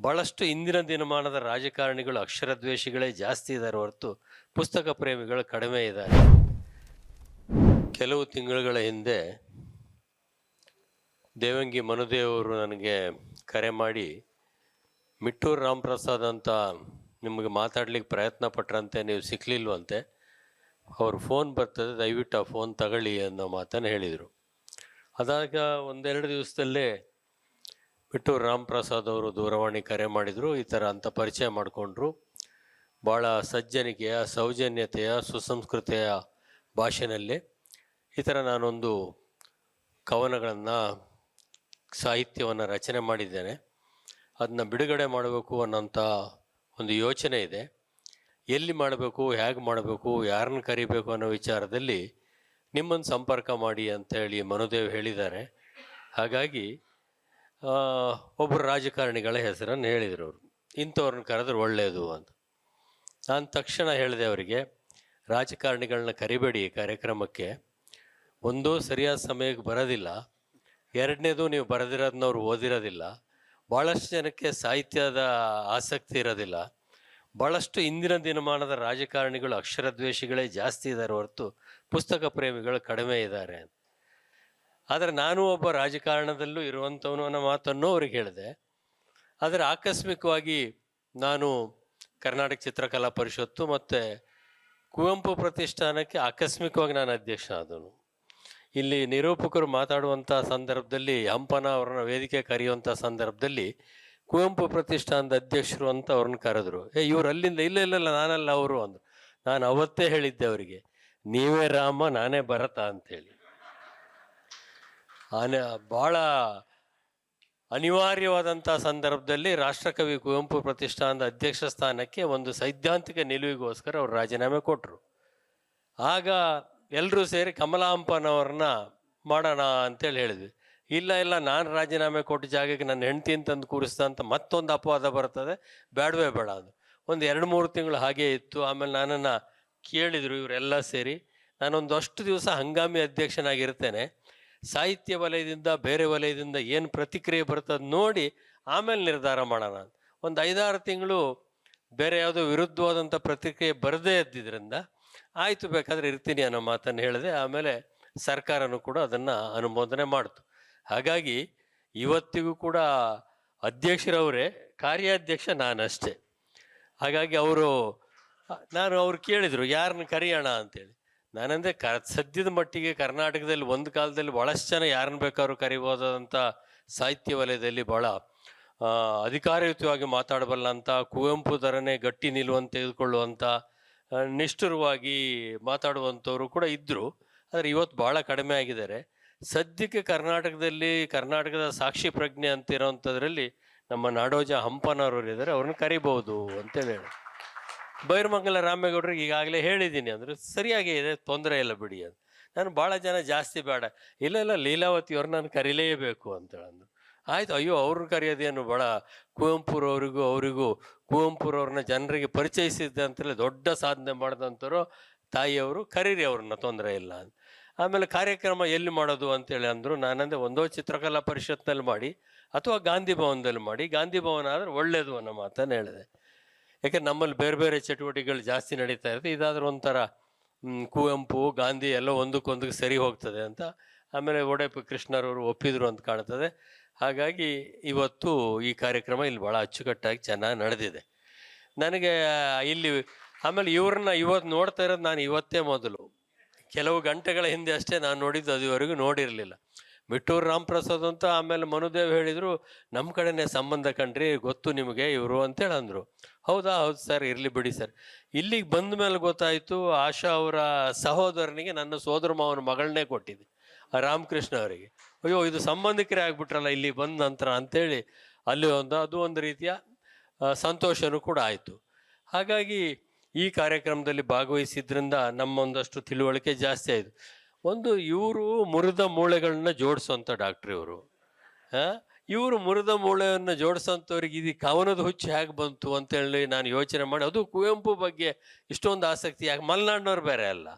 ಭಾಳಷ್ಟು ಇಂದಿನ ದಿನಮಾನದ ರಾಜಕಾರಣಿಗಳು ಅಕ್ಷರದ್ವೇಷಿಗಳೇ ಜಾಸ್ತಿ ಇದ್ದಾರೆ ಹೊರತು ಪುಸ್ತಕ ಪ್ರೇಮಿಗಳು ಕಡಿಮೆ ಇದ್ದಾರೆ. ಕೆಲವು ತಿಂಗಳುಗಳ ಹಿಂದೆ ದೇವಂಗಿ ಮನುದೇವರು ನನಗೆ ಕರೆ ಮಾಡಿ, ಮಿಟ್ಟೂರು ರಾಮಪ್ರಸಾದ್ ಅಂತ ನಿಮಗೆ ಮಾತಾಡ್ಲಿಕ್ಕೆ ಪ್ರಯತ್ನ ಪಟ್ರಂತೆ, ನೀವು ಸಿಕ್ಕಲಿಲ್ವಂತೆ ಅವ್ರ ಫೋನ್ ಬರ್ತದೆ, ದಯವಿಟ್ಟು ಆ ಫೋನ್ ತಗೊಳ್ಳಿ ಅನ್ನೋ ಮಾತನ್ನು ಹೇಳಿದರು. ಅದಾಗ ಒಂದೆರಡು ದಿವಸದಲ್ಲೇ ಮಿಟ್ಟೂರು ರಾಮಪ್ರಸಾದ್ ಅವರು ದೂರವಾಣಿ ಕರೆ ಮಾಡಿದರು, ಈ ಥರ ಅಂತ ಪರಿಚಯ ಮಾಡಿಕೊಂಡ್ರು. ಭಾಳ ಸಜ್ಜನಿಕೆಯ, ಸೌಜನ್ಯತೆಯ, ಸುಸಂಸ್ಕೃತಿಯ ಭಾಷೆನಲ್ಲಿ ಈ ಥರ ನಾನೊಂದು ಕವನಗಳನ್ನು, ಸಾಹಿತ್ಯವನ್ನು ರಚನೆ ಮಾಡಿದ್ದೇನೆ. ಅದನ್ನ ಬಿಡುಗಡೆ ಮಾಡಬೇಕು ಅನ್ನೋಂಥ ಒಂದು ಯೋಚನೆ ಇದೆ. ಎಲ್ಲಿ ಮಾಡಬೇಕು, ಹೇಗೆ ಮಾಡಬೇಕು, ಯಾರನ್ನು ಕರಿಬೇಕು ಅನ್ನೋ ವಿಚಾರದಲ್ಲಿ ನಿಮ್ಮನ್ನು ಸಂಪರ್ಕ ಮಾಡಿ ಅಂತೇಳಿ ಮನುದೇವ್ ಹೇಳಿದ್ದಾರೆ. ಹಾಗಾಗಿ ಒಬ್ಬರು ರಾಜಕಾರಣಿಗಳ ಹೆಸರನ್ನು ಹೇಳಿದರು ಅವರು. ಇಂಥವ್ರನ್ನ ಕರೆದ್ರೆ ಒಳ್ಳೆಯದು ಅಂತ. ನಾನು ತಕ್ಷಣ ಹೇಳಿದೆ ಅವರಿಗೆ, ರಾಜಕಾರಣಿಗಳನ್ನ ಕರಿಬೇಡಿ ಕಾರ್ಯಕ್ರಮಕ್ಕೆ. ಒಂದು ಸರಿಯಾದ ಸಮಯಕ್ಕೆ ಬರೋದಿಲ್ಲ. ಎರಡನೇದು ನೀವು ಬರೆದಿರೋದನ್ನ ಅವ್ರು ಓದಿರೋದಿಲ್ಲ. ಭಾಳಷ್ಟು ಜನಕ್ಕೆ ಸಾಹಿತ್ಯದ ಆಸಕ್ತಿ ಇರೋದಿಲ್ಲ. ಭಾಳಷ್ಟು ಇಂದಿನ ದಿನಮಾನದ ರಾಜಕಾರಣಿಗಳು ಅಕ್ಷರದ್ವೇಷಿಗಳೇ ಜಾಸ್ತಿ ಇದ್ದಾರೆ ಹೊರತು ಪುಸ್ತಕ ಪ್ರೇಮಿಗಳು ಕಡಿಮೆ ಇದ್ದಾರೆ ಅಂತ. ಆದರೆ ನಾನು ಒಬ್ಬ ರಾಜಕಾರಣದಲ್ಲೂ ಇರುವಂಥವನು ಅನ್ನೋ ಮಾತನ್ನು ಅವ್ರಿಗೆ ಹೇಳಿದೆ. ಆದರೆ ಆಕಸ್ಮಿಕವಾಗಿ ನಾನು ಕರ್ನಾಟಕ ಚಿತ್ರಕಲಾ ಪರಿಷತ್ತು ಮತ್ತು ಕುವೆಂಪು ಪ್ರತಿಷ್ಠಾನಕ್ಕೆ ಆಕಸ್ಮಿಕವಾಗಿ ನಾನು ಅಧ್ಯಕ್ಷ ಆದನು ಇಲ್ಲಿ ನಿರೂಪಕರು ಮಾತಾಡುವಂಥ ಸಂದರ್ಭದಲ್ಲಿ, ಹಂಪನ ಅವರನ್ನ ವೇದಿಕೆ ಕರೆಯುವಂಥ ಸಂದರ್ಭದಲ್ಲಿ ಕುವೆಂಪು ಪ್ರತಿಷ್ಠಾನದ ಅಧ್ಯಕ್ಷರು ಅಂತ ಅವ್ರನ್ನ ಕರೆದ್ರು. ಏ, ಇವ್ರು ಅಲ್ಲಿಂದ, ಇಲ್ಲ ಇಲ್ಲ ಇಲ್ಲ, ನಾನಲ್ಲ ಅವರು ಅಂದರು. ನಾನು ಅವತ್ತೇ ಹೇಳಿದ್ದೆ ಅವರಿಗೆ, ನೀವೇ ರಾಮ, ನಾನೇ ಭರತ ಅಂತೇಳಿ. ಆನೆ ಭಾಳ ಅನಿವಾರ್ಯವಾದಂಥ ಸಂದರ್ಭದಲ್ಲಿ ರಾಷ್ಟ್ರಕವಿ ಕುವೆಂಪು ಪ್ರತಿಷ್ಠಾನದ ಅಧ್ಯಕ್ಷ ಸ್ಥಾನಕ್ಕೆ ಒಂದು ಸೈದ್ಧಾಂತಿಕ ನಿಲುವಿಗೋಸ್ಕರ ಅವರು ರಾಜೀನಾಮೆ ಕೊಟ್ಟರು ಆಗ ಎಲ್ಲರೂ ಸೇರಿ ಕಮಲಾಂಪನವ್ರನ್ನ ಮಾಡೋಣ ಅಂತೇಳಿ ಹೇಳಿದ್ವಿ. ಇಲ್ಲ ಇಲ್ಲ, ನಾನು ರಾಜೀನಾಮೆ ಕೊಟ್ಟ ಜಾಗಕ್ಕೆ ನನ್ನ ಹೆಂಡತಿ ತಂದು ಕೂರಿಸ್ತಾ ಅಂತ ಮತ್ತೊಂದು ಅಪವಾದ ಬರ್ತದೆ. ಬೇಡವೇ ಬೇಡ ಅದು. ಒಂದು ಎರಡು, ಮೂರು ತಿಂಗಳು ಹಾಗೇ ಇತ್ತು. ಆಮೇಲೆ ನನ್ನನ್ನು ಕೇಳಿದರು ಇವರೆಲ್ಲ ಸೇರಿ. ನಾನೊಂದು ಅಷ್ಟು ದಿವಸ ಹಂಗಾಮಿ ಅಧ್ಯಕ್ಷನಾಗಿರ್ತೇನೆ. ಸಾಹಿತ್ಯ ವಲಯದಿಂದ, ಬೇರೆ ವಲಯದಿಂದ ಏನು ಪ್ರತಿಕ್ರಿಯೆ ಬರ್ತದೆ ನೋಡಿ ಆಮೇಲೆ ನಿರ್ಧಾರ ಮಾಡೋಣ. ಒಂದು ಐದಾರು ತಿಂಗಳು ಬೇರೆ ಯಾವುದೋ ವಿರುದ್ಧವಾದಂಥ ಪ್ರತಿಕ್ರಿಯೆ ಬರದೇ ಇದ್ದಿದ್ರಿಂದ ಆಯಿತು ಬೇಕಾದರೆ ಇರ್ತೀನಿ ಅನ್ನೋ ಮಾತನ್ನು ಹೇಳಿದೆ. ಆಮೇಲೆ ಸರ್ಕಾರನೂ ಕೂಡ ಅದನ್ನು ಅನುಮೋದನೆ ಮಾಡಿತು. ಹಾಗಾಗಿ ಇವತ್ತಿಗೂ ಕೂಡ ಅಧ್ಯಕ್ಷರವರೇ, ಕಾರ್ಯಾಧ್ಯಕ್ಷ ನಾನಷ್ಟೇ. ಹಾಗಾಗಿ ಅವರು, ನಾನು ಅವ್ರು ಕೇಳಿದರು ಯಾರನ್ನ ಕರೆಯೋಣ ಅಂತೇಳಿ. ನಾನಂದರೆ ಕ ಸದ್ಯದ ಮಟ್ಟಿಗೆ ಕರ್ನಾಟಕದಲ್ಲಿ ಒಂದು ಕಾಲದಲ್ಲಿ ಭಾಳಷ್ಟು ಜನ ಯಾರನ್ನು ಬೇಕಾದ್ರೂ ಕರಿಬೋದಾದಂಥ ಸಾಹಿತ್ಯ ವಲಯದಲ್ಲಿ ಭಾಳ ಅಧಿಕಾರಯುತವಾಗಿ ಮಾತಾಡಬಲ್ಲ ಅಂತ, ಕುವೆಂಪು ಥರನೇ ಗಟ್ಟಿ ನಿಲ್ಲುವಂತ ತೆಗೆದುಕೊಳ್ಳುವಂಥ ನಿಷ್ಠುರವಾಗಿ ಮಾತಾಡುವಂಥವ್ರು ಕೂಡ ಇದ್ದರು ಆದರೆ ಇವತ್ತು ಭಾಳ ಕಡಿಮೆ ಆಗಿದ್ದಾರೆ. ಸದ್ಯಕ್ಕೆ ಕರ್ನಾಟಕದಲ್ಲಿ, ಕರ್ನಾಟಕದ ಸಾಕ್ಷಿ ಪ್ರಜ್ಞೆ ಅಂತ ಇರೋವಂಥದ್ರಲ್ಲಿ ನಮ್ಮ ನಾಡೋಜ ಹಂಪನವರು ಇದ್ದಾರೆ. ಅವ್ರನ್ನ ಕರಿಬಹುದು ಅಂತೇಳಿ ಹೇಳಿ ಬೈರಮಂಗಲ ರಾಮೇಗೌಡರಿಗೆ ಈಗಾಗಲೇ ಹೇಳಿದ್ದೀನಿ ಅಂದರೆ ಸರಿಯಾಗಿ ಇದೆ, ತೊಂದರೆ ಇಲ್ಲ ಬಿಡಿ ಅಂತ. ನಾನು ಭಾಳ ಜನ ಜಾಸ್ತಿ ಬೇಡ. ಇಲ್ಲ ಇಲ್ಲ, ಲೀಲಾವತಿ ಅವ್ರು ನಾನು ಕರೀಲೇಬೇಕು ಅಂತೇಳಿ ಆಯಿತು, ಅಯ್ಯೋ ಅವ್ರನ್ನ ಕರೆಯೋದೇನು ಭಾಳ ಕುವೆಂಪುರವ್ರಿಗೂ ಅವರಿಗೂ ಕುವೆಂಪುರವ್ರನ್ನ ಜನರಿಗೆ ಪರಿಚಯಿಸಿದ್ದೆ ಅಂತೇಳಿ ದೊಡ್ಡ ಸಾಧನೆ ಮಾಡಿದಂಥವ್ರು ತಾಯಿಯವರು, ಕರೀರಿ ಅವ್ರನ್ನ ತೊಂದರೆ ಇಲ್ಲ ಅಂತ. ಆಮೇಲೆ ಕಾರ್ಯಕ್ರಮ ಎಲ್ಲಿ ಮಾಡೋದು ಅಂತೇಳಿ ಅಂದರು ನಾನಂದೆ ಒಂದೋ ಚಿತ್ರಕಲಾ ಪರಿಷತ್ನಲ್ಲಿ ಮಾಡಿ, ಅಥವಾ ಗಾಂಧಿ ಭವನದಲ್ಲಿ ಮಾಡಿ. ಗಾಂಧಿ ಭವನ ಆದರೆ ಒಳ್ಳೆಯದು ಅನ್ನೋ ಮಾತನ್ನು ಹೇಳಿದೆ. ಯಾಕೆ ನಮ್ಮಲ್ಲಿ ಬೇರೆ ಬೇರೆ ಚಟುವಟಿಕೆಗಳು ಜಾಸ್ತಿ ನಡೀತಾ ಇರುತ್ತೆ. ಇದಾದ್ರೆ ಒಂಥರ ಕುವೆಂಪು, ಗಾಂಧಿ ಎಲ್ಲ ಒಂದಕ್ಕೊಂದಕ್ಕೆ ಸರಿ ಹೋಗ್ತದೆ ಅಂತ. ಆಮೇಲೆ ಒಡೆಪ ಕೃಷ್ಣರವರು ಒಪ್ಪಿದ್ರು ಅಂತ ಕಾಣ್ತದೆ. ಹಾಗಾಗಿ ಇವತ್ತು ಈ ಕಾರ್ಯಕ್ರಮ ಇಲ್ಲಿ ಭಾಳ ಅಚ್ಚುಕಟ್ಟಾಗಿ ಚೆನ್ನಾಗಿ ನಡೆದಿದೆ. ನನಗೆ ಇಲ್ಲಿ ಆಮೇಲೆ ಇವ್ರನ್ನ ಇವತ್ತು ನೋಡ್ತಾ ಇರೋದು ನಾನು ಇವತ್ತೇ ಮೊದಲು. ಕೆಲವು ಗಂಟೆಗಳ ಹಿಂದೆ ಅಷ್ಟೇ ನಾನು ನೋಡಿದ್ದು ಅದುವರೆಗೂ ನೋಡಿರಲಿಲ್ಲ. ಮಿಟ್ಟೂರು ರಾಮಪ್ರಸಾದ್ ಅಂತ ಆಮೇಲೆ ಮನುದೇವ್ ಹೇಳಿದರು ನಮ್ಮ ಕಡೆನೇ ಸಂಬಂಧ ಕಂಡ್ರಿ ಗೊತ್ತು ನಿಮಗೆ ಇವರು ಅಂತೇಳಿ ಅಂದರು ಹೌದಾ? ಹೌದು ಸರ್, ಇರಲಿ ಬಿಡಿ ಸರ್. ಇಲ್ಲಿಗೆ ಬಂದ ಮೇಲೆ ಗೊತ್ತಾಯಿತು, ಆಶಾ ಅವರ ಸಹೋದರನಿಗೆ ನನ್ನ ಸೋದರ ಮಾವನ ಮಗಳನ್ನೇ ಕೊಟ್ಟಿದ್ದೆ, ರಾಮಕೃಷ್ಣ ಅವರಿಗೆ. ಅಯ್ಯೋ, ಇದು ಸಂಬಂಧಿಕರೇ ಆಗಿಬಿಟ್ರಲ್ಲ ಇಲ್ಲಿ ಬಂದ ನಂತರ ಅಂತೇಳಿ ಅಲ್ಲಿ ಒಂದು, ಅದು ಒಂದು ರೀತಿಯ ಸಂತೋಷನೂ ಕೂಡ ಆಯಿತು. ಹಾಗಾಗಿ ಈ ಕಾರ್ಯಕ್ರಮದಲ್ಲಿ ಭಾಗವಹಿಸಿದ್ರಿಂದ ನಮ್ಮೊಂದಷ್ಟು ತಿಳುವಳಿಕೆ ಜಾಸ್ತಿ ಆಯಿತು. ಒಂದು ಇವರು ಮುರಿದ ಮೂಳೆಗಳನ್ನ ಜೋಡಿಸುವಂಥ ಡಾಕ್ಟ್ರ್ ಇವರು. ಇವರು ಮುರಿದ ಮೂಳೆಯನ್ನು ಜೋಡಿಸೋಂಥವ್ರಿಗೆ ಇದು ಕವನದ ಹುಚ್ಚು ಹೇಗೆ ಬಂತು ಅಂತೇಳಿ ನಾನು ಯೋಚನೆ ಮಾಡಿ, ಅದು ಕುವೆಂಪು ಬಗ್ಗೆ ಇಷ್ಟೊಂದು ಆಸಕ್ತಿ ಯಾಕೆ, ಮಲೆನಾಡಿನವ್ರು ಬೇರೆ ಅಲ್ಲ,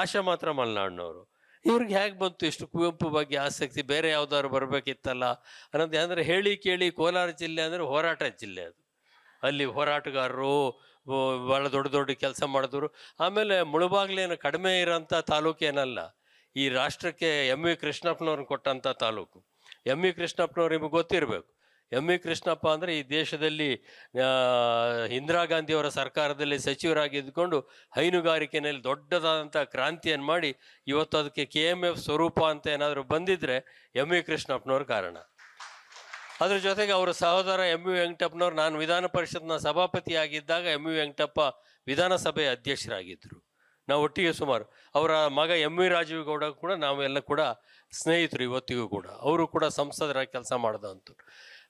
ಆಶಾ ಮಾತ್ರ ಮಲೆನಾಡಿನವರು. ಇವ್ರಿಗೆ ಹೇಗೆ ಬಂತು ಇಷ್ಟು ಕುವೆಂಪು ಬಗ್ಗೆ ಆಸಕ್ತಿ, ಬೇರೆ ಯಾವ್ದಾದ್ರು ಬರಬೇಕಿತ್ತಲ್ಲ ಅನ್ನೋದು, ಅಂದರೆ ಹೇಳಿ ಕೇಳಿ ಕೋಲಾರ ಜಿಲ್ಲೆ ಅಂದರೆ ಹೋರಾಟ ಜಿಲ್ಲೆ ಅದು. ಅಲ್ಲಿ ಹೋರಾಟಗಾರರು ಭಾಳ ದೊಡ್ಡ ದೊಡ್ಡ ಕೆಲಸ ಮಾಡಿದ್ರು. ಆಮೇಲೆ ಮುಳುಬಾಗ್ಲೇನು ಕಡಿಮೆ ಇರೋಂಥ ತಾಲೂಕೇನಲ್ಲ, ಈ ರಾಷ್ಟ್ರಕ್ಕೆ ಎಂ ವಿ ಕೃಷ್ಣಪ್ಪನವ್ರನ್ನ ಕೊಟ್ಟಂಥ ತಾಲೂಕು. ಎಂ ವಿ ಕೃಷ್ಣಪ್ಪನವ್ರು ನಿಮಗೆ ಗೊತ್ತಿರಬೇಕು. ಎಂ ವಿ ಕೃಷ್ಣಪ್ಪ ಅಂದರೆ ಈ ದೇಶದಲ್ಲಿ ಇಂದಿರಾ ಗಾಂಧಿಯವರ ಸರ್ಕಾರದಲ್ಲಿ ಸಚಿವರಾಗಿದ್ದುಕೊಂಡು ಹೈನುಗಾರಿಕೆಯಲ್ಲಿ ದೊಡ್ಡದಾದಂಥ ಕ್ರಾಂತಿಯನ್ನು ಮಾಡಿ ಇವತ್ತು ಅದಕ್ಕೆ ಕೆ ಎಂ ಎಫ್ ಸ್ವರೂಪ ಅಂತ ಏನಾದರೂ ಬಂದಿದ್ದರೆ ಎಂ ವಿ ಕೃಷ್ಣಪ್ಪನವ್ರ ಕಾರಣ. ಅದ್ರ ಜೊತೆಗೆ ಅವರ ಸಹೋದರ ಎಂ ವಿ ವೆಂಕಟಪ್ಪನವ್ರು ನಾನು ವಿಧಾನ ಪರಿಷತ್ನ ಸಭಾಪತಿಯಾಗಿದ್ದಾಗ ಎಂ ವಿ ವೆಂಕಟಪ್ಪ ವಿಧಾನಸಭೆಯ ಅಧ್ಯಕ್ಷರಾಗಿದ್ದರು. ನಾವು ಒಟ್ಟಿಗೆ ಸುಮಾರು, ಅವರ ಮಗ ಎಂ ವಿ ರಾಜೀವ್ಗೌಡ ಕೂಡ ನಾವೆಲ್ಲ ಕೂಡ ಸ್ನೇಹಿತರು ಇವತ್ತಿಗೂ ಕೂಡ, ಅವರು ಕೂಡ ಸಂಸದರ ಕೆಲಸ ಮಾಡಿದಂಥವ್ರು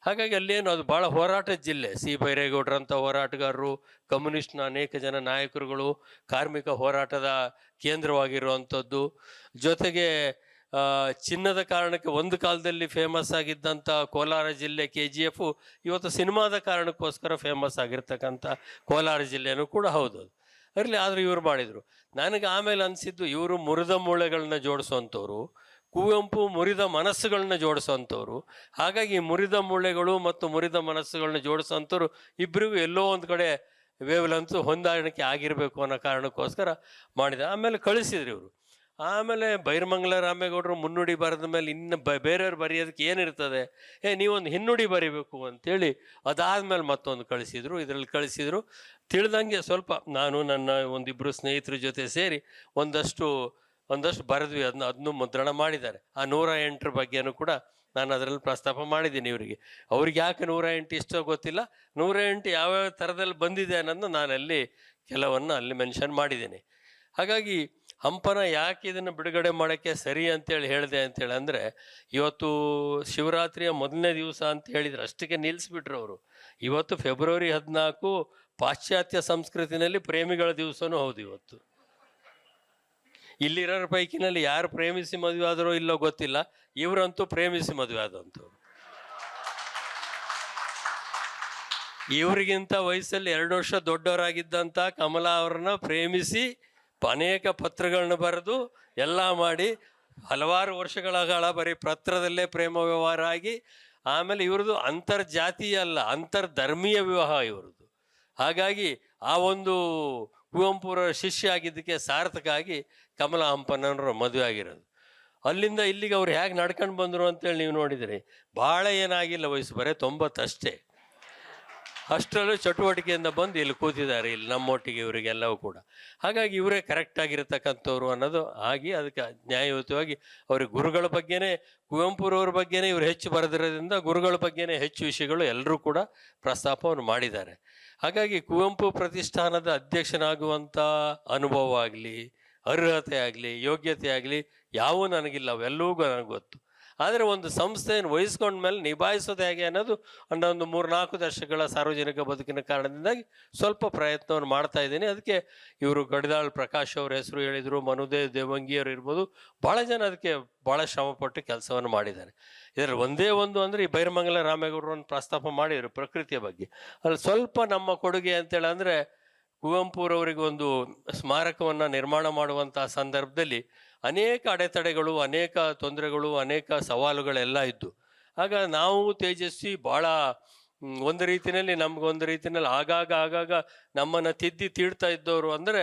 ಹಾಗಾಗಿ ಅಲ್ಲೇನು, ಅದು ಭಾಳ ಹೋರಾಟದ ಜಿಲ್ಲೆ. ಸಿ. ಬೈರೇಗೌಡರಂಥ ಹೋರಾಟಗಾರರು ಕಮ್ಯುನಿಸ್ಟ್ನ ಅನೇಕ ಜನ ನಾಯಕರುಗಳು ಕಾರ್ಮಿಕ ಹೋರಾಟದ ಕೇಂದ್ರವಾಗಿರುವಂಥದ್ದು. ಜೊತೆಗೆ ಚಿನ್ನದ ಕಾರಣಕ್ಕೆ ಒಂದು ಕಾಲದಲ್ಲಿ ಫೇಮಸ್ ಆಗಿದ್ದಂಥ ಕೋಲಾರ ಜಿಲ್ಲೆ ಕೆ ಜಿ ಎಫು ಇವತ್ತು ಸಿನಿಮಾದ ಕಾರಣಕ್ಕೋಸ್ಕರ ಫೇಮಸ್ ಆಗಿರ್ತಕ್ಕಂಥ ಕೋಲಾರ ಜಿಲ್ಲೆನೂ ಕೂಡ ಹೌದು ಇರಲಿ ಆದರೂ ಇವರು ಮಾಡಿದರು. ನನಗೆ ಆಮೇಲೆ ಅನಿಸಿದ್ದು, ಇವರು ಮುರಿದ ಮೂಳೆಗಳನ್ನ ಜೋಡಿಸುವಂಥವ್ರು. ಕುವೆಂಪು ಮುರಿದ ಮನಸ್ಸುಗಳನ್ನ ಜೋಡಿಸೋಂಥವ್ರು ಹಾಗಾಗಿ ಮುರಿದ ಮೂಳೆಗಳು ಮತ್ತು ಮುರಿದ ಮನಸ್ಸುಗಳನ್ನ ಜೋಡಿಸೋಂಥವ್ರು ಇಬ್ಬರಿಗೂ ಎಲ್ಲೋ ಒಂದು ಕಡೆ ವೇವ್ಲಂತೂ ಹೊಂದಾಣಿಕೆ ಆಗಿರಬೇಕು ಅನ್ನೋ ಕಾರಣಕ್ಕೋಸ್ಕರ ಮಾಡಿದ. ಆಮೇಲೆ ಕಳಿಸಿದ್ರು ಇವರು. ಆಮೇಲೆ ಬೈರಮಂಗಲ ರಾಮೇಗೌಡರು ಮುನ್ನುಡಿ ಬರೆದ ಮೇಲೆ ಇನ್ನು ಬ ಬೇರೆಯವ್ರು ಬರೆಯೋದಕ್ಕೆ ಏನಿರ್ತದೆ? ಏ, ನೀವೊಂದು ಹಿನ್ನುಡಿ ಬರಿಬೇಕು ಅಂತೇಳಿ ಅದಾದ್ಮೇಲೆ ಮತ್ತೊಂದು ಕಳಿಸಿದರು. ಇದರಲ್ಲಿ ಕಳಿಸಿದರು. ತಿಳಿದಂಗೆ ಸ್ವಲ್ಪ ನಾನು ನನ್ನ ಒಂದಿಬ್ಬರು ಸ್ನೇಹಿತರ ಜೊತೆ ಸೇರಿ ಒಂದಷ್ಟು ಒಂದಷ್ಟು ಬರೆದ್ವಿ, ಅದನ್ನ ಅದನ್ನು ಮುದ್ರಣ ಮಾಡಿದ್ದಾರೆ. ಆ ನೂರ ಎಂಟರ ಬಗ್ಗೆನೂ ಕೂಡ ನಾನು ಅದರಲ್ಲಿ ಪ್ರಸ್ತಾಪ ಮಾಡಿದ್ದೀನಿ ಇವರಿಗೆ. ಅವ್ರಿಗೆ ಯಾಕೆ ನೂರ ಎಂಟು ಇಷ್ಟೋ ಗೊತ್ತಿಲ್ಲ, ನೂರ ಎಂಟು ಯಾವ್ಯಾವ ಥರದಲ್ಲಿ ಬಂದಿದೆ ಅನ್ನೋದನ್ನ ನಾನು ಅಲ್ಲಿ ಕೆಲವನ್ನು ಅಲ್ಲಿ ಮೆನ್ಷನ್ ಮಾಡಿದ್ದೀನಿ. ಹಾಗಾಗಿ ಹಂಪನ ಯಾಕೆ ಇದನ್ನು ಬಿಡುಗಡೆ ಮಾಡೋಕ್ಕೆ ಸರಿ ಅಂತೇಳಿ ಹೇಳಿದೆ ಅಂತೇಳಿ ಅಂದರೆ, ಇವತ್ತು ಶಿವರಾತ್ರಿಯ ಮೊದಲನೇ ದಿವಸ ಅಂತ ಹೇಳಿದ್ರು ಅಷ್ಟಕ್ಕೆ ನಿಲ್ಲಿಸ್ಬಿಟ್ರು ಅವರು. ಇವತ್ತು ಫೆಬ್ರವರಿ ಹದಿನಾಲ್ಕು ಪಾಶ್ಚಾತ್ಯ ಸಂಸ್ಕೃತಿನಲ್ಲಿ ಪ್ರೇಮಿಗಳ ದಿವಸನೂ ಹೌದು ಇವತ್ತು. ಇಲ್ಲಿರೋರ ಪೈಕಿನಲ್ಲಿ ಯಾರು ಪ್ರೇಮಿಸಿ ಮದುವೆ ಆದರೋ ಇಲ್ಲೋ ಗೊತ್ತಿಲ್ಲ. ಇವರಂತೂ ಪ್ರೇಮಿಸಿ ಮದುವೆ ಆದಂತು ಇವರಿಗಿಂತ ವಯಸ್ಸಲ್ಲಿ ಎರಡು ವರ್ಷ ದೊಡ್ಡವರಾಗಿದ್ದಂಥ ಕಮಲಾ ಅವ್ರನ್ನ ಪ್ರೇಮಿಸಿ ಅನೇಕ ಪತ್ರಗಳನ್ನ ಬರೆದು ಎಲ್ಲ ಮಾಡಿ ಹಲವಾರು ವರ್ಷಗಳ ಕಾಲ ಬರೀ ಪತ್ರದಲ್ಲೇ ಪ್ರೇಮ ವ್ಯವಹಾರ ಆಗಿ ಆಮೇಲೆ ಇವ್ರದ್ದು ಅಂತರ್ಜಾತೀಯ ಅಲ್ಲ, ಅಂತರ್ಧರ್ಮೀಯ ವಿವಾಹ ಇವ್ರದ್ದು. ಹಾಗಾಗಿ ಆ ಒಂದು ಕುವೆಂಪುರ ಶಿಷ್ಯ ಆಗಿದ್ದಕ್ಕೆ ಸಾರ್ಥಕ ಆಗಿ ಕಮಲಾ ಹಂಪನವರು ಮದುವೆ ಆಗಿರೋದು. ಅಲ್ಲಿಂದ ಇಲ್ಲಿಗೆ ಅವ್ರು ಹೇಗೆ ನಡ್ಕೊಂಡು ಬಂದರು ಅಂತೇಳಿ ನೀವು ನೋಡಿದ್ರಿ. ಭಾಳ ಏನಾಗಿಲ್ಲ ವಯಸ್ಸು, ಬರೀ ತೊಂಬತ್ತಷ್ಟೇ. ಅಷ್ಟರಲ್ಲೂ ಚಟುವಟಿಕೆಯಿಂದ ಬಂದು ಇಲ್ಲಿ ಕೂತಿದ್ದಾರೆ, ಇಲ್ಲಿ ನಮ್ಮೊಟ್ಟಿಗೆ ಇವರಿಗೆಲ್ಲವೂ ಕೂಡ. ಹಾಗಾಗಿ ಇವರೇ ಕರೆಕ್ಟ್ ಆಗಿರತಕ್ಕಂಥವ್ರು ಅನ್ನೋದು ಆಗಿ ಅದಕ್ಕೆ ನ್ಯಾಯಯುತವಾಗಿ ಅವ್ರಿಗೆ ಗುರುಗಳ ಬಗ್ಗೆನೇ, ಕುವೆಂಪುರವ್ರ ಬಗ್ಗೆನೇ ಇವರು ಹೆಚ್ಚು ಬರೆದಿರೋದ್ರಿಂದ ಗುರುಗಳ ಬಗ್ಗೆನೇ ಹೆಚ್ಚು ವಿಷಯಗಳು ಎಲ್ಲರೂ ಕೂಡ ಪ್ರಸ್ತಾಪವನ್ನು ಮಾಡಿದ್ದಾರೆ. ಹಾಗಾಗಿ ಕುವೆಂಪು ಪ್ರತಿಷ್ಠಾನದ ಅಧ್ಯಕ್ಷನಾಗುವಂಥ ಅನುಭವ ಆಗಲಿ ಅರ್ಹತೆ ಆಗಲಿ, ಯೋಗ್ಯತೆ ಆಗಲಿ, ಯಾವೂ ನನಗಿಲ್ಲ ಅವೆಲ್ಲವೂ ನನಗೆ ಗೊತ್ತು. ಆದರೆ ಒಂದು ಸಂಸ್ಥೆಯನ್ನು ವಹಿಸ್ಕೊಂಡ ಮೇಲೆ ನಿಭಾಯಿಸೋದು ಹೇಗೆ ಅನ್ನೋದು ಅನ್ನೋ ಒಂದು ಮೂರ್ನಾಲ್ಕು ದಶಕಗಳ ಸಾರ್ವಜನಿಕ ಬದುಕಿನ ಕಾರಣದಿಂದಾಗಿ ಸ್ವಲ್ಪ ಪ್ರಯತ್ನವನ್ನು ಮಾಡ್ತಾ ಇದ್ದೀನಿ. ಅದಕ್ಕೆ ಇವರು ಗಡಿದಾಳ್ ಪ್ರಕಾಶ್ ಅವ್ರ ಹೆಸರು ಹೇಳಿದರು, ಮನುದೇವ್ ದೇವಂಗಿಯವರು ಇರ್ಬೋದು ಭಾಳ ಜನ ಅದಕ್ಕೆ ಭಾಳ ಶ್ರಮಪಟ್ಟು ಕೆಲಸವನ್ನು ಮಾಡಿದ್ದಾರೆ. ಇದರಲ್ಲಿ ಒಂದೇ ಒಂದು ಅಂದರೆ ಈ ಬೈರಮಂಗಲ ರಾಮೇಗೌಡರನ್ನು ಪ್ರಸ್ತಾಪ ಮಾಡಿದರು ಪ್ರಕೃತಿಯ ಬಗ್ಗೆ. ಅಲ್ಲಿ ಸ್ವಲ್ಪ ನಮ್ಮ ಕೊಡುಗೆ ಅಂತೇಳಿ ಅಂದರೆ ಕುವೆಂಪುರವರಿಗೆ ಒಂದು ಸ್ಮಾರಕವನ್ನು ನಿರ್ಮಾಣ ಮಾಡುವಂಥ ಸಂದರ್ಭದಲ್ಲಿ ಅನೇಕ ಅಡೆತಡೆಗಳು, ಅನೇಕ ತೊಂದರೆಗಳು, ಅನೇಕ ಸವಾಲುಗಳೆಲ್ಲ ಇದ್ದು, ಆಗ ನಾವು ತೇಜಸ್ವಿ ಭಾಳ ಒಂದು ರೀತಿಯಲ್ಲಿ ನಮ್ಗೊಂದು ರೀತಿಯಲ್ಲಿ ಆಗಾಗ ಆಗಾಗ ನಮ್ಮನ್ನು ತಿದ್ದಿ ತೀಡ್ತಾ ಇದ್ದವರು ಅಂದರೆ